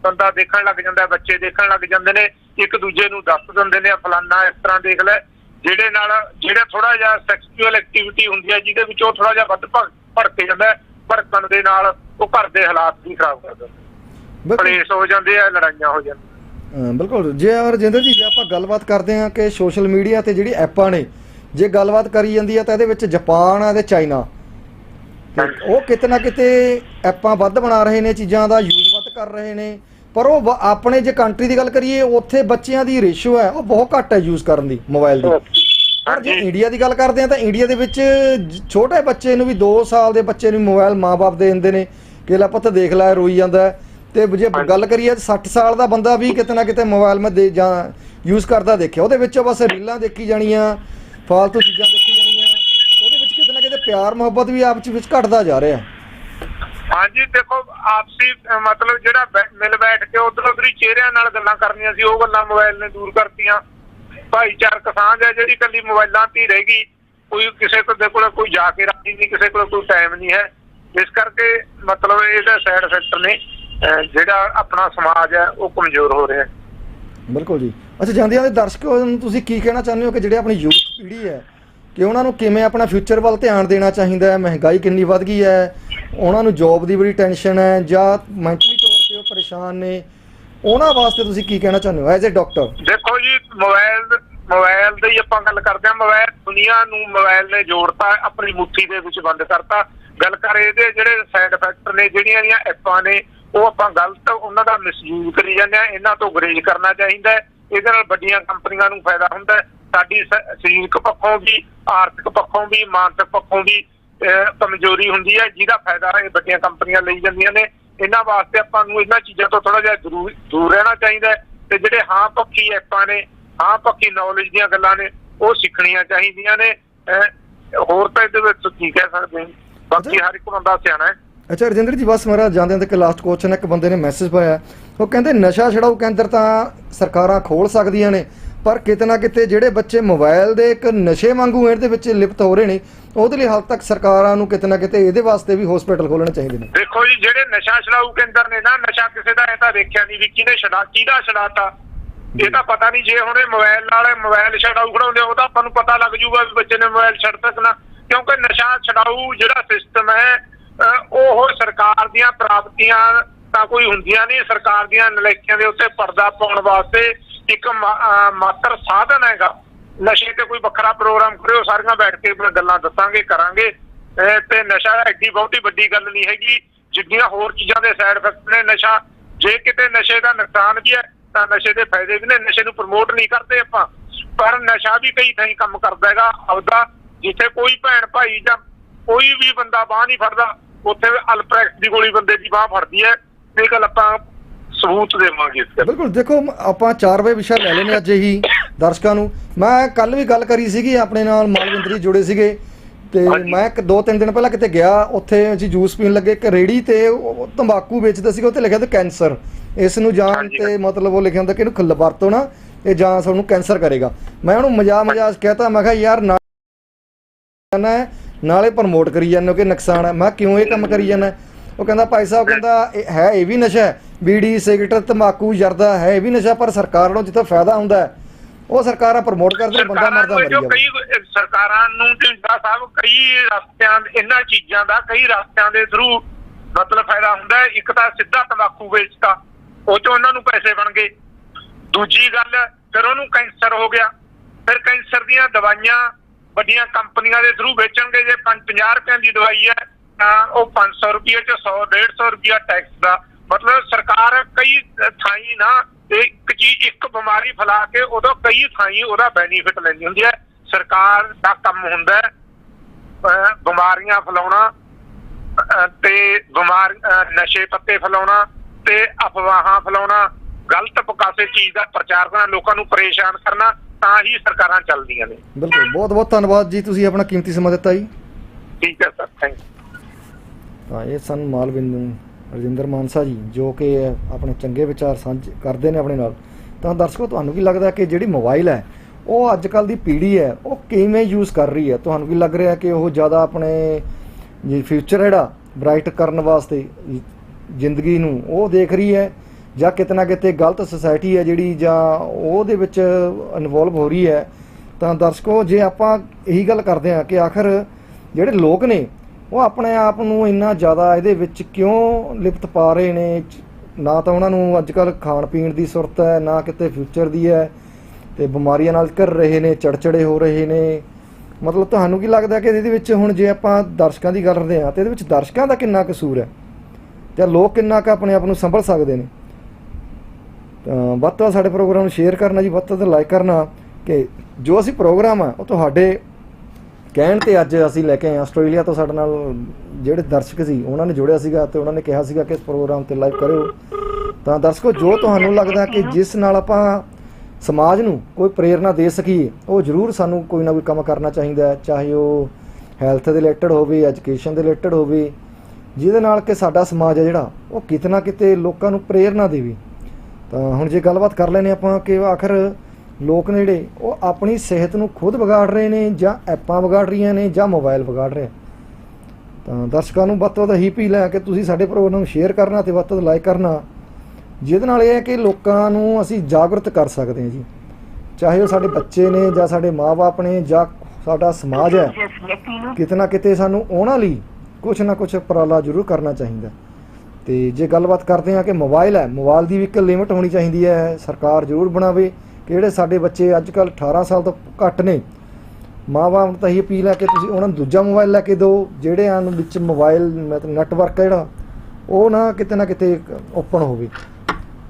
ਬੰਦਾ ਦੇਖਣ ਲੱਗ ਜਾਂਦਾ, ਬੱਚੇ ਦੇਖਣ ਲੱਗ ਜਾਂਦੇ ਨੇ। ਇੱਕ ਦੂਜੇ ਨੂੰ ਦੱਸ ਦਿੰਦੇ ਨੇ ਫਲਾਨਾ ਇਸ ਤਰ੍ਹਾਂ ਦੇਖ ਲੈ। ਜਿਹੜੇ ਨਾਲ, ਜਿਹੜਾ ਥੋੜਾ ਜਿਹਾ ਸੈਕਸੁਅਲ ਐਕਟੀਵਿਟੀ ਹੁੰਦੀ ਹੈ, ਜਿਹਦੇ ਵਿੱਚ ਉਹ ਥੋੜਾ ਜਿਹਾ ਵੱਧ ਭੜ- ਭੜਕ ਜਾਂਦਾ ਭੜਕਣ ਦੇ ਨਾਲ ਉਹ ਘਰ ਦੇ ਹਾਲਾਤ ਵੀ ਖਰਾਬ ਕਰ ਦਿੰਦੇ ਕਲੇਸ਼ ਹੋ ਜਾਂਦੇ ਆ ਲੜਾਈਆਂ ਹੋ ਜਾਂਦੀਆਂ। ਬਿਲਕੁਲ। ਜੇ ਰਜਿੰਦਰ ਜੀ ਜੇ ਆਪਾਂ ਗੱਲਬਾਤ ਕਰਦੇ ਹਾਂ ਕਿ ਸੋਸ਼ਲ ਮੀਡੀਆ ਤੇ ਜਿਹੜੀ ਐਪਾਂ ਨੇ ਜੇ ਗੱਲਬਾਤ ਕਰੀ ਜਾਂਦੀ ਹੈ ਤਾਂ ਇਹਦੇ ਵਿੱਚ ਜਾਪਾਨ ਆ ਤੇ ਚਾਈਨਾ। ਉਹ ਕਿਤੇ ਨਾ ਕਿਤੇ ਐਪਾਂ ਵੱਧ ਬਣਾ ਰਹੇ ਨੇ ਚੀਜ਼ਾਂ ਦਾ ਯੂਜ਼ ਵੱਧ ਕਰ ਰਹੇ ਨੇ। ਪਰ ਉਹ ਆਪਣੇ ਜੇ ਕੰਟਰੀ ਦੀ ਗੱਲ ਕਰੀਏ ਉੱਥੇ ਬੱਚਿਆਂ ਦੀ ਰੇਸ਼ੋ ਹੈ ਉਹ ਬਹੁਤ ਘੱਟ ਹੈ ਯੂਜ਼ ਕਰਨ ਦੀ ਮੋਬਾਈਲ ਦੀ। ਪਰ ਜੇ ਇੰਡੀਆ ਦੀ ਗੱਲ ਕਰਦੇ ਆ ਤਾਂ ਇੰਡੀਆ ਦੇ ਵਿੱਚ ਛੋਟੇ ਬੱਚੇ ਨੂੰ ਵੀ 2 ਸਾਲ ਦੇ ਬੱਚੇ ਨੂੰ ਮੋਬਾਈਲ ਮਾਪੇ ਦੇ ਦਿੰਦੇ ਨੇ। ਕਿ ਲੈ ਪੁੱਤ ਦੇਖ ਲੈ ਰੋਈ ਜਾਂਦਾ। ਤੇ ਜੇ। ਗੱਲ ਕਰੀਏ 60 ਸਾਲ ਦਾ ਬੰਦਾ ਵੀ ਕਿਤੇ ਨਾ ਕਿਤੇ ਮੋਬਾਈਲ ਮੈਂ ਦੇ ਜਾਂ ਯੂਜ਼ ਕਰਦਾ ਦੇਖਿਆ। ਉਹਦੇ ਵਿੱਚ ਬਸ ਰੀਲਾਂ ਦੇਖੀ ਜਾਣੀਆਂ ਫਾਲਤੂ ਚੀਜ਼ਾਂ ਦੇਖੀ ਜਾਣੀਆਂ। ਉਹਦੇ ਵਿੱਚ ਕਿਤੇ ਨਾ ਕਿਤੇ ਪਿਆਰ ਮੁਹੱਬਤ ਵੀ ਆਪਸ ਵਿੱਚ ਘਟਦਾ ਜਾ ਰਿਹਾ। ਹਾਂਜੀ ਦੇਖੋ ਆਪਸੀ ਮਤਲਬ ਜਿਹੜਾ ਮਿਲ ਬੈਠ ਕੇ ਉਧਰ ਉਧਰ ਚਿਹਰਿਆਂ ਨਾਲ ਗੱਲਾਂ ਕਰਨੀਆਂ ਸੀ ਉਹ ਗੱਲਾਂ ਮੋਬਾਈਲ ਨੇ ਦੂਰ ਕਰਤੀਆਂ। ਭਾਈਚਾਰਕ ਸਾਂਝ ਹੈ ਜਿਹੜੀ ਕੱਲੀ ਮੋਬਾਈਲਾਂ ਤੇ ਰਹਿ ਗਈ। ਕੋਈ ਕਿਸੇ ਦੇ ਕੋਲ ਕੋਈ ਜਾ ਕੇ ਰਾਜੀ ਨਹੀਂ, ਕਿਸੇ ਕੋਲ ਕੋਈ ਟਾਈਮ ਨਹੀਂ ਹੈ। ਇਸ ਕਰਕੇ ਮਤਲਬ ਇਹਦਾ ਸਾਈਡ ਇਫੈਕਟ ਨੇ ਜਿਹੜਾ ਆਪਣਾ ਸਮਾਜ ਹੈ, ਉਹ ਕਮਜ਼ੋਰ ਹੋ ਰਿਹਾ ਹੈ। ਬਿਲਕੁਲ ਜੀ। ਅੱਛਾ ਜਾਂਦਿਆਂ ਦੇ ਦਰਸ਼ਕੋ ਨੂੰ ਤੁਸੀਂ ਕੀ ਕਹਿਣਾ ਚਾਹੁੰਦੇ ਹੋ ਕਿ ਜਿਹੜੇ ਆਪਣੀ ਯੂਥ ਪੀੜ੍ਹੀ ਹੈ, ਕਿ ਉਹਨਾਂ ਨੂੰ ਕਿਵੇਂ ਆਪਣਾ ਫਿਊਚਰ ਵੱਲ ਧਿਆਨ ਦੇਣਾ ਚਾਹੀਦਾ ਹੈ? ਮਹਿੰਗਾਈ ਕਿੰਨੀ ਵੱਧ ਗਈ ਹੈ? ਉਹਨਾਂ ਨੂੰ ਜੌਬ ਦੀ ਬੜੀ ਟੈਨਸ਼ਨ ਹੈ ਜਾਂ ਮੈਂਟਲੀ ਤੌਰ ਤੇ ਉਹ ਪਰੇਸ਼ਾਨ ਨੇ? ਉਹਨਾਂ ਵਾਸਤੇ ਤੁਸੀਂ ਕੀ ਕਹਿਣਾ ਚਾਹੁੰਦੇ ਹੋ ਐਜ਼ ਅ ਡਾਕਟਰ ਦੇਖੋ ਜੀ ਮੋਬਾਈਲ ਮੋਬਾਈਲ ਦੀ ਆਪਾਂ ਗੱਲ ਕਰਦੇ ਹਾਂ। ਮੋਬਾਈਲ ਦੁਨੀਆ ਨੂੰ ਮੋਬਾਈਲ ਨੇ ਜੋੜਤਾ, ਆਪਣੀ ਮੁੱਠੀ ਦੇ ਵਿੱਚ ਬੰਦ ਕਰਤਾ। ਗੱਲ ਕਰ ਇਹਦੇ ਜਿਹੜੇ ਸਾਈਡ ਇਫੈਕਟ ਨੇ, ਜਿਹੜੀਆਂ ਇਹਦੀਆਂ ਐਪਾਂ ਨੇ, ਉਹ ਆਪਾਂ ਗਲਤ ਉਹਨਾਂ ਦਾ ਮਿਸਯੂਜ਼ ਕਰੀ ਜਾਂਦੇ ਆ ਇਹਨਾਂ ਤੋਂ ਗਰੇਜ ਕਰਨਾ ਚਾਹੀਦਾ ਇਹਦੇ ਨਾਲ ਵੱਡੀਆਂ ਕੰਪਨੀਆਂ ਨੂੰ ਫਾਇਦਾ ਹੁੰਦਾ ਸਾਡੀ ਸਰੀਰਕ ਪੱਖੋਂ ਵੀ, ਆਰਥਿਕ ਪੱਖੋਂ ਵੀ, ਮਾਨਸਿਕ ਪੱਖੋਂ ਵੀ ਕਮਜ਼ੋਰੀ ਹੁੰਦੀ ਹੈ। ਜਿਹਦਾ ਫਾਇਦਾ ਇਹ ਵੱਡੀਆਂ ਕੰਪਨੀਆਂ ਲਈ ਜਾਂਦੀਆਂ ਨੇ। ਇਹਨਾਂ ਵਾਸਤੇ ਆਪਾਂ ਨੂੰ ਇਹਨਾਂ ਚੀਜ਼ਾਂ ਤੋਂ ਥੋੜਾ ਜਿਹਾ ਦੂਰ ਰਹਿਣਾ ਚਾਹੀਦਾ ਤੇ ਜਿਹੜੇ ਹਾਂ ਪੱਖੀ ਐਪਾਂ ਨੇ ਹਾਂ ਪੱਕੀ ਨੌਲੇਜ ਦੀਆਂ ਗੱਲਾਂ ਨੇ ਉਹ ਸਿੱਖਣੀਆਂ ਚਾਹੀਦੀਆਂ ਨੇ ਹੋਰ ਤਾਂ ਇਹਦੇ ਵਿੱਚ ਕੀ ਕਹਿ ਸਕਦੇ ਬਾਕੀ ਹਰ ਇੱਕ ਬੰਦਾ ਸਿਆਣਾ ਹੈ। ਅੱਛਾ ਰਜਿੰਦਰ ਜੀ ਬਸ ਮੇਰਾ ਜਾਂਦੇ ਤੇ ਲਾਸਟ ਕੁਐਸਚਨ ਇੱਕ ਬੰਦੇ ਨੇ ਮੈਸੇਜ ਪਾਇਆ। ਉਹ ਕਹਿੰਦੇ ਨਸ਼ਾ ਛਡਾਊ ਕੇਂਦਰ ਤਾਂ ਸਰਕਾਰਾਂ ਖੋਲ ਸਕਦੀਆਂ ਨੇ ਪਰ ਕਿਤੇ ਨਾ ਕਿਤੇ ਜਿਹੜੇ ਬੱਚੇ ਮੋਬਾਈਲ ਦੇ ਇੱਕ ਨਸ਼ੇ ਵਾਂਗੂ ਇਹਦੇ ਵਿੱਚ ਲਿਪਤ ਹੋ ਰਹੇ ਨੇ, ਉਹਦੇ ਲਈ ਹਾਲ ਤੱਕ ਸਰਕਾਰਾਂ ਨੂੰ ਕਿਤੇ ਨਾ ਕਿਤੇ ਇਹਦੇ ਵਾਸਤੇ ਵੀ ਹਸਪੀਟਲ ਖੋਲਣੇ ਚਾਹੀਦੇ ਨੇ। ਦੇਖੋ ਜੀ, ਜਿਹੜੇ ਨਸ਼ਾ ਛਡਾਊ ਕੇਂਦਰ ਨੇ ਨਾ, ਨਸ਼ਾ ਕਿਸੇ ਦਾ ਇਹ ਤਾਂ ਦੇਖਿਆ ਨਹੀਂ ਵੀ ਕਿਹਨੇ ਛਡਾ, ਕਿਹਦਾ ਛਡਾਤਾ। ਇਹ ਤਾਂ ਪਤਾ ਨਹੀਂ ਜੇ ਹੁਣ ਇਹ ਮੋਬਾਈਲ ਨਾਲ ਮੋਬਾਈਲ ਛਡਾਊ ਖੜਾਉਂਦੇ ਉਹ ਤਾਂ ਆਪਾਂ ਨੂੰ ਪਤਾ ਲੱਗ ਜੂਗਾ ਵੀ ਬੱਚੇ ਨੇ ਮੋਬਾਈਲ ਛੱਡ ਸਕਣਾ। ਕਿਉਂਕਿ ਨਸ਼ਾ ਛਡਾਊ ਜਿਹੜਾ ਸਿਸਟਮ ਹੈ ਉਹ ਸਰਕਾਰ ਦੀਆਂ ਪ੍ਰਾਪਤੀਆਂ ਤਾਂ ਕੋਈ ਹੁੰਦੀਆਂ ਨਹੀਂ, ਸਰਕਾਰ ਦੀਆਂ ਨਲੇਕਿਆਂ ਦੇ ਉੱਤੇ ਪਰਦਾ ਪਾਉਣ ਵਾਸਤੇ ਇੱਕ ਮਾਤਰ ਸਾਧਨ ਹੈਗਾ। ਨਸ਼ੇ ਤੇ ਕੋਈ ਵੱਖਰਾ ਪ੍ਰੋਗਰਾਮ ਕਰਿਓ, ਸਾਰੀਆਂ ਬੈਠ ਕੇ ਗੱਲਾਂ ਦੱਸਾਂਗੇ, ਕਰਾਂਗੇ। ਤੇ ਨਸ਼ਾ ਐਡੀ ਬਹੁਤੀ ਵੱਡੀ ਗੱਲ ਨਹੀਂ ਹੈਗੀ। ਜਿੰਨੀਆਂ ਹੋਰ ਚੀਜ਼ਾਂ ਦੇ ਸਾਈਡ ਇਫੈਕਟ ਨੇ, ਨਸ਼ਾ ਜੇ ਕਿਤੇ ਨਸ਼ੇ ਦਾ ਨੁਕਸਾਨ ਵੀ ਹੈ, ਤਾਂ ਨਸ਼ੇ ਦੇ ਫਾਇਦੇ ਵੀ ਨੇ, ਨਸ਼ੇ ਨੂੰ ਪ੍ਰਮੋਟ ਨਹੀਂ ਕਰਦੇ ਆਪਾਂ। ਪਰ ਨਸ਼ਾ ਵੀ ਕਈ ਥਾਈਂ ਕੰਮ ਕਰਦਾ ਹੈਗਾ, ਆਪਦਾ ਜਿੱਥੇ ਕੋਈ ਭੈਣ ਭਾਈ ਜਾਂ ਕੋਈ ਵੀ ਬੰਦਾ ਬਾਹ ਨਹੀਂ ਫੜਦਾ, ਉੱਥੇ ਅਲਪ੍ਰੈਕਸ ਦੀ ਗੋਲੀ ਬੰਦੇ ਦੀ ਬਾਹ ਫੜਦੀ ਹੈ। ਇਹ ਗੱਲ ਆਪਾਂ ਸਬੂਤ ਦੇਵਾਂਗੇ ਇਸ ਗੱਲ ਬਿਲਕੁਲ ਦੇਖੋ ਆਪਾਂ 4 ਵਜੇ ਵਿਸ਼ਾ ਲੈ ਲੈਨੇ ਅੱਜ ਹੀ ਦਰਸ਼ਕਾਂ ਨੂੰ। ਮੈਂ ਕੱਲ ਵੀ ਗੱਲ ਕਰੀ ਸੀਗੀ ਆਪਣੇ ਨਾਲ ਮਾਲਵਿੰਦਰ ਜੁੜੇ ਸੀਗੇ। ਤੇ। ਮੈਂ ਇੱਕ ਦੋ ਤਿੰਨ ਦਿਨ ਪਹਿਲਾਂ ਕਿਤੇ ਗਿਆ ਉੱਥੇ ਅਸੀਂ ਜੂਸ ਪੀਣ ਲੱਗੇ ਇੱਕ ਰੇੜੀ ਤੇ ਉਹ ਤੰਬਾਕੂ ਵੇਚਦਾ ਸੀਗਾ ਉੱਤੇ ਲਿਖਿਆ ਤੇ ਕੈਂਸਰ। ਇਸ ਨੂੰ ਜਾਣ। ਤੇ ਮਤਲਬ ਉਹ ਲਿਖਿਆ ਹੁੰਦਾ ਕਿ ਇਹਨੂੰ ਖੁੱਲ ਵਰਤੋ ਨਾ ਇਹ ਜਾਂ ਸਾਨੂੰ ਕੈਂਸਰ ਕਰੇਗਾ। ਮੈਂ ਉਹਨੂੰ ਮਜ਼ਾਕ ਮਜ਼ਾਕ ਕਹਤਾ ਮੈਂ ਕਿਹਾ ਯਾਰ ਨਾ ਨਾਲੇ ਪ੍ਰਮੋਟ ਕਰੀ ਜਾਂਦੇ ਹੋ ਕਿ ਨੁਕਸਾਨ ਹੈ। ਮੈਂ ਕਿਉਂ ਇਹ ਕੰਮ ਕਰੀ ਜਾਂਦਾ? ਉਹ ਕਹਿੰਦਾ ਭਾਈ ਸਾਹਿਬ ਕਹਿੰਦਾ ਇਹ ਹੈ ਇਹ ਵੀ ਨਸ਼ਾ ਹੈ। ਬੀੜੀ ਸਿਗਰਟ ਤੰਬਾਕੂ ਜਰਦਾ ਹੈ ਵੀ ਨਸ਼ਾ ਪਰ ਸਰਕਾਰ ਨੂੰ ਜਿੱਥੇ ਫਾਇਦਾ ਹੁੰਦਾ ਉਹ ਸਰਕਾਰਾਂ ਪ੍ਰਮੋਟ ਕਰਦੀਆਂ ਬੰਦਾ ਮਰਦਾ ਮਰੀ ਜੋ ਜਾਵੇ। ਕਈ ਸਰਕਾਰਾਂ ਨੂੰ ਢਿੰਡਾ ਸਾਹਿਬ ਕਈ ਰਸਤਿਆਂ ਇਹਨਾਂ ਚੀਜ਼ਾਂ ਦਾ ਕਈ ਰਸਤਿਆਂ ਦੇ ਥਰੂ ਮਤਲਬ ਫਾਇਦਾ ਹੁੰਦਾ ਇੱਕ ਤਾਂ ਸਿੱਧਾ ਤੰਬਾਕੂ ਵੇਚਤਾ ਉਹ ਚੋਂ ਉਹਨਾਂ ਨੂੰ ਪੈਸੇ ਬਣ ਗਏ। ਦੂਜੀ ਗੱਲ ਫਿਰ ਉਹਨੂੰ ਕੈਂਸਰ ਹੋ ਗਿਆ। ਫਿਰ ਕੈਂਸਰ ਦੀਆਂ ਦਵਾਈਆਂ ਵੱਡੀਆਂ ਕੰਪਨੀਆਂ ਦੇ ਥਰੂ ਵੇਚਣਗੇ। ਜੇ 50 ਰੁਪਏ ਦੀ ਦਵਾਈ ਹੈ ਤਾਂ ਉਹ 500 ਰੁਪਏ ਚ 100 150 ਰੁਪਏ ਟੈਕਸ ਦਾ ਮਤਲਬ ਸਰਕਾਰ ਕਈ ਥਾਈਂ ਨਾ ਇੱਕ ਚੀਜ਼ ਇੱਕ ਬਿਮਾਰੀ ਫੈਲਾ ਕੇ ਉਦੋਂ ਕਈ ਥਾਈਂ ਉਹਦਾ ਬੈਨੀਫਿਟ ਲੈਂਦੀ ਹੁੰਦੀ ਹੈ। ਸਰਕਾਰ ਦਾ ਕੰਮ ਹੁੰਦਾ ਹੈ ਬਿਮਾਰੀਆਂ ਫੈਲਾਉਣਾ ਤੇ ਬਿਮਾਰ ਨਸ਼ੇ ਪੱਤੇ ਫੈਲਾਉਣਾ ਤੇ ਅਫਵਾਹਾਂ ਫੈਲਾਉਣਾ ਗਲਤ ਪਕਾਸੇ ਚੀਜ਼ ਦਾ ਪ੍ਰਚਾਰ ਕਰਨਾ ਲੋਕਾਂ ਨੂੰ ਪਰੇਸ਼ਾਨ ਕਰਨਾ ਤਾਂ ਹੀ ਸਰਕਾਰਾਂ ਚੱਲਦੀਆਂ ਨੇ। ਬਿਲਕੁਲ ਬਹੁਤ ਬਹੁਤ ਧੰਨਵਾਦ ਜੀ ਤੁਸੀਂ ਆਪਣਾ ਕੀਮਤੀ ਸਮਾਂ ਦਿੱਤਾ ਜੀ। ਠੀਕ ਹੈ ਸਰ ਥੈਂਕ ਤਾਂ ਇਹ ਸਨ ਮਾਲਵਿੰਦਰ ਰਜਿੰਦਰ ਮਾਨਸਾ ਜੀ, ਜੋ ਕਿ ਆਪਣੇ ਚੰਗੇ ਵਿਚਾਰ ਸਾਂਝ ਕਰਦੇ ਨੇ ਆਪਣੇ ਨਾਲ। ਤਾਂ ਦਰਸ਼ਕੋ, ਤੁਹਾਨੂੰ ਕੀ ਲੱਗਦਾ ਕਿ ਜਿਹੜੀ ਮੋਬਾਈਲ ਹੈ, ਉਹ ਅੱਜ ਕੱਲ ਦੀ ਪੀੜ੍ਹੀ ਹੈ, ਉਹ ਕਿਵੇਂ ਯੂਜ਼ ਕਰ ਰਹੀ ਹੈ? ਤੁਹਾਨੂੰ ਕੀ ਲੱਗ ਰਿਹਾ ਕਿ ਉਹ ਜ਼ਿਆਦਾ ਆਪਣੇ ਜੀ ਫਿਊਚਰ ਜਿਹੜਾ ਬ੍ਰਾਈਟ ਕਰਨ ਵਾਸਤੇ ਜ਼ਿੰਦਗੀ ਨੂੰ ਉਹ ਦੇਖ ਰਹੀ ਹੈ? ਜਾਂ ਕਿਤੇ ਨਾ ਕਿਤੇ ਗਲਤ ਸੁਸਾਇਟੀ ਹੈ ਜਿਹੜੀ, ਜਾਂ ਉਹਦੇ ਵਿੱਚ ਇਨਵੋਲਵ ਹੋ ਰਹੀ ਹੈ? ਤਾਂ ਦਰਸ਼ਕੋ, ਜੇ ਆਪਾਂ ਇਹੀ ਗੱਲ ਕਰਦੇ ਹਾਂ ਕਿ ਆਖਰ ਜਿਹੜੇ ਲੋਕ ਨੇ ਉਹ ਆਪਣੇ ਆਪ ਨੂੰ ਇੰਨਾ ਜ਼ਿਆਦਾ ਇਹਦੇ ਵਿੱਚ ਕਿਉਂ ਲਿਪਤ ਪਾ ਰਹੇ ਨੇ? ਨਾ ਤਾਂ ਉਹਨਾਂ ਨੂੰ ਅੱਜ ਕੱਲ ਖਾਣ ਪੀਣ ਦੀ ਸੁਰਤ ਹੈ, ਨਾ ਕਿਤੇ ਫਿਊਚਰ ਦੀ ਹੈ ਤੇ ਬਿਮਾਰੀਆਂ ਨਾਲ ਘਿਰ ਰਹੇ ਨੇ, ਚੜਚੜੇ ਹੋ ਰਹੇ ਨੇ। ਮਤਲਬ ਤੁਹਾਨੂੰ ਕੀ ਲੱਗਦਾ ਕਿ ਇਹਦੇ ਵਿੱਚ ਹੁਣ ਜੇ ਆਪਾਂ ਦਰਸ਼ਕਾਂ ਦੀ ਗੱਲ ਕਰਦੇ ਹਾਂ, ਤੇ ਇਹਦੇ ਵਿੱਚ ਦਰਸ਼ਕਾਂ ਦਾ ਕਿੰਨਾ ਕਸੂਰ ਹੈ? ਜਾਂ ਲੋਕ ਕਿੰਨਾ ਕੁ ਆਪਣੇ ਆਪ ਨੂੰ ਸੰਭਲ ਸਕਦੇ ਨੇ? ਤਾਂ ਵੱਧ ਤੋਂ ਵੱਧ ਸਾਡੇ ਪ੍ਰੋਗਰਾਮ ਨੂੰ ਸ਼ੇਅਰ ਕਰਨਾ ਜੀ, ਵੱਧ ਤੋਂ ਵੱਧ ਲਾਈਕ ਕਰਨਾ ਕਿ ਜੋ ਅਸੀਂ ਪ੍ਰੋਗਰਾਮ ਆ, ਉਹ ਤੁਹਾਡੇ ਕਹਿਣ ਤੇ ਅੱਜ ਅਸੀਂ ਲੈ ਕੇ ਆਏ ਆਸਟ੍ਰੇਲੀਆ ਤੋਂ ਸਾਡੇ ਨਾਲ ਜਿਹੜੇ ਦਰਸ਼ਕ ਸੀ, ਉਹਨਾਂ ਨੇ ਜੁੜਿਆ ਸੀਗਾ ਤੇ ਉਹਨਾਂ ਨੇ ਕਿਹਾ ਸੀਗਾ ਕਿ ਇਸ ਪ੍ਰੋਗਰਾਮ ਤੇ ਲਾਈਵ ਕਰਿਓ। ਤਾਂ ਦਰਸ਼ਕੋ, ਜੋ ਤੁਹਾਨੂੰ ਲੱਗਦਾ ਕਿ ਜਿਸ ਨਾਲ ਆਪਾਂ ਸਮਾਜ ਨੂੰ ਕੋਈ ਪ੍ਰੇਰਣਾ ਦੇ ਸਕੀਏ, ਉਹ ਜ਼ਰੂਰ ਸਾਨੂੰ ਕੋਈ ਨਾ ਕੋਈ ਕੰਮ ਕਰਨਾ ਚਾਹੀਦਾ ਹੈ, ਚਾਹੇ ਉਹ ਹੈਲਥ ਦੇ ਰਿਲੇਟਡ ਹੋਵੇ ਐਜੂਕੇਸ਼ਨ ਦੇ ਰਿਲੇਟਡ ਹੋਵੇ, ਜਿਹਦੇ ਨਾਲ ਕਿ ਸਾਡਾ ਸਮਾਜ ਹੈ ਜਿਹੜਾ, ਉਹ ਕਿਤੇ ਨਾ ਕਿਤੇ ਲੋਕਾਂ ਨੂੰ ਪ੍ਰੇਰਣਾ ਦੇਵੇ। ਤਾਂ ਹੁਣ ਜੇ ਗੱਲਬਾਤ ਕਰ ਲੈਨੇ ਆਪਾਂ ਕਿ ਆਖਰ ਲੋਕ ਨੇ ਜਿਹੜੇ, ਉਹ ਆਪਣੀ ਸਿਹਤ ਨੂੰ ਖੁਦ ਵਿਗਾੜ ਰਹੇ ਨੇ ਜਾਂ ਐਪਾਂ ਵਿਗਾੜ ਰਹੀਆਂ ਨੇ ਜਾਂ ਮੋਬਾਈਲ ਵਿਗਾੜ ਰਹੇ ਤਾਂ ਦਰਸ਼ਕਾਂ ਨੂੰ ਵੱਧ ਤੋਂ ਵੱਧ ਹੀ ਅਪੀਲ ਹੈ ਕਿ ਤੁਸੀਂ ਸਾਡੇ ਪ੍ਰੋਗਰਾਮ ਨੂੰ ਸ਼ੇਅਰ ਕਰਨਾ ਤੇ ਵੱਧ ਤੋਂ ਵੱਧ ਲਾਈਕ ਕਰਨਾ। ਜਿਹਦੇ ਨਾਲ ਇਹ ਹੈ ਕਿ ਲੋਕਾਂ ਨੂੰ ਅਸੀਂ ਜਾਗਰੂਕ ਕਰ ਸਕਦੇ ਹਾਂ ਜੀ। ਚਾਹੇ ਉਹ ਸਾਡੇ ਬੱਚੇ ਨੇ ਜਾਂ ਸਾਡੇ ਮਾਪੇ ਨੇ ਜਾਂ ਸਾਡਾ ਸਮਾਜ ਹੈ, ਕਿਤੇ ਨਾ ਕਿਤੇ ਸਾਨੂੰ ਉਹਨਾਂ ਲਈ ਕੁਝ ਨਾ ਕੁਝ ਉਪਰਾਲਾ ਜ਼ਰੂਰ ਕਰਨਾ ਚਾਹੀਦਾ। ਤੇ ਜੇ ਗੱਲਬਾਤ ਕਰਦੇ ਹਾਂ ਕਿ ਮੋਬਾਈਲ ਹੈ, ਮੋਬਾਈਲ ਦੀ ਵੀ ਇੱਕ ਲਿਮਿਟ ਹੋਣੀ ਚਾਹੀਦੀ ਹੈ, ਸਰਕਾਰ ਜ਼ਰੂਰ ਬਣਾਵੇ। ਕਿ ਜਿਹੜੇ ਸਾਡੇ ਬੱਚੇ ਅੱਜ ਕੱਲ 18 ਸਾਲ ਤੋਂ ਘੱਟ ਨੇ। ਮਾਂ-ਬਾਪ ਨੂੰ ਤਾਂ ਇਹ ਅਪੀਲ ਹੈ ਕਿ ਤੁਸੀਂ ਉਹਨਾਂ ਨੂੰ ਦੂਜਾ ਮੋਬਾਈਲ ਲੈ ਕੇ ਦਿਓ ਜਿਹੜਿਆਂ ਨੂੰ ਵਿੱਚ ਮੋਬਾਈਲ ਮਤਲਬ ਨੈਟਵਰਕ ਹੈ ਜਿਹੜਾ, ਉਹ ਨਾ ਕਿਤੇ ਨਾ ਕਿਤੇ ਓਪਨ ਹੋਵੇ।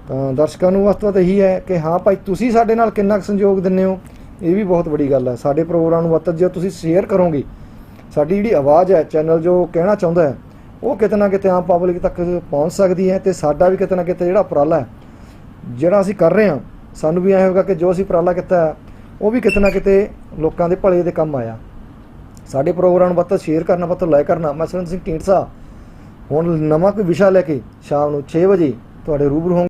ਤਾਂ ਦਰਸ਼ਕਾਂ ਨੂੰ ਵਸਤੂ ਤਾਂ ਇਹੀ ਹੈ ਕਿ ਹਾਂ ਭਾਈ, ਤੁਸੀਂ ਸਾਡੇ ਨਾਲ ਕਿੰਨਾ ਕੁ ਸੰਯੋਗ ਦਿੰਦੇ ਹੋ, ਇਹ ਵੀ ਬਹੁਤ ਵੱਡੀ ਗੱਲ ਹੈ। ਸਾਡੇ ਪ੍ਰੋਗਰਾਮ ਨੂੰ ਵੱਧ ਜੇ ਤੁਸੀਂ ਸ਼ੇਅਰ ਕਰੋਗੇ, ਸਾਡੀ ਜਿਹੜੀ ਆਵਾਜ਼ ਹੈ, ਚੈਨਲ ਜੋ ਕਹਿਣਾ ਚਾਹੁੰਦਾ ਹੈ, ਉਹ ਕਿਤੇ ਨਾ ਕਿਤੇ ਆਮ ਪਬਲਿਕ ਤੱਕ ਪਹੁੰਚ ਸਕਦੀ ਹੈ ਤੇ ਸਾਡਾ ਵੀ ਕਿਤੇ ਨਾ ਕਿਤੇ ਜਿਹੜਾ ਉਪਰਾਲਾ ਹੈ, ਜਿਹੜਾ ਅਸੀਂ ਕਰ ਰਹੇ ਹਾਂ ਸਾਨੂੰ ਵੀ ਐਂ ਹੋਗਾ ਕਿ ਜੋ ਅਸੀਂ ਉਪਰਾਲਾ ਕੀਤਾ ਹੈ, ਉਹ ਵੀ ਕਿਤੇ ਨਾ ਕਿਤੇ ਲੋਕਾਂ ਦੇ ਭਲੇ ਦੇ ਕੰਮ ਆਇਆ। ਸਾਡੇ ਪ੍ਰੋਗਰਾਮ ਨੂੰ ਵੱਧ ਤੋਂ ਸ਼ੇਅਰ ਕਰਨਾ ਵੱਧ ਤੋਂ ਲਾਈਕ ਕਰਨਾ। ਮੈਂ ਸੁਰਿੰਦਰ ਸਿੰਘ ਢੀਂਡਸਾ। ਹੁਣ ਨਵਾਂ ਕੋਈ ਵਿਸ਼ਾ ਲੈ ਕੇ ਸ਼ਾਮ ਨੂੰ 6 ਵਜੇ ਤੁਹਾਡੇ ਰੂਬਰੂ ਹੋਵਾਂਗੇ।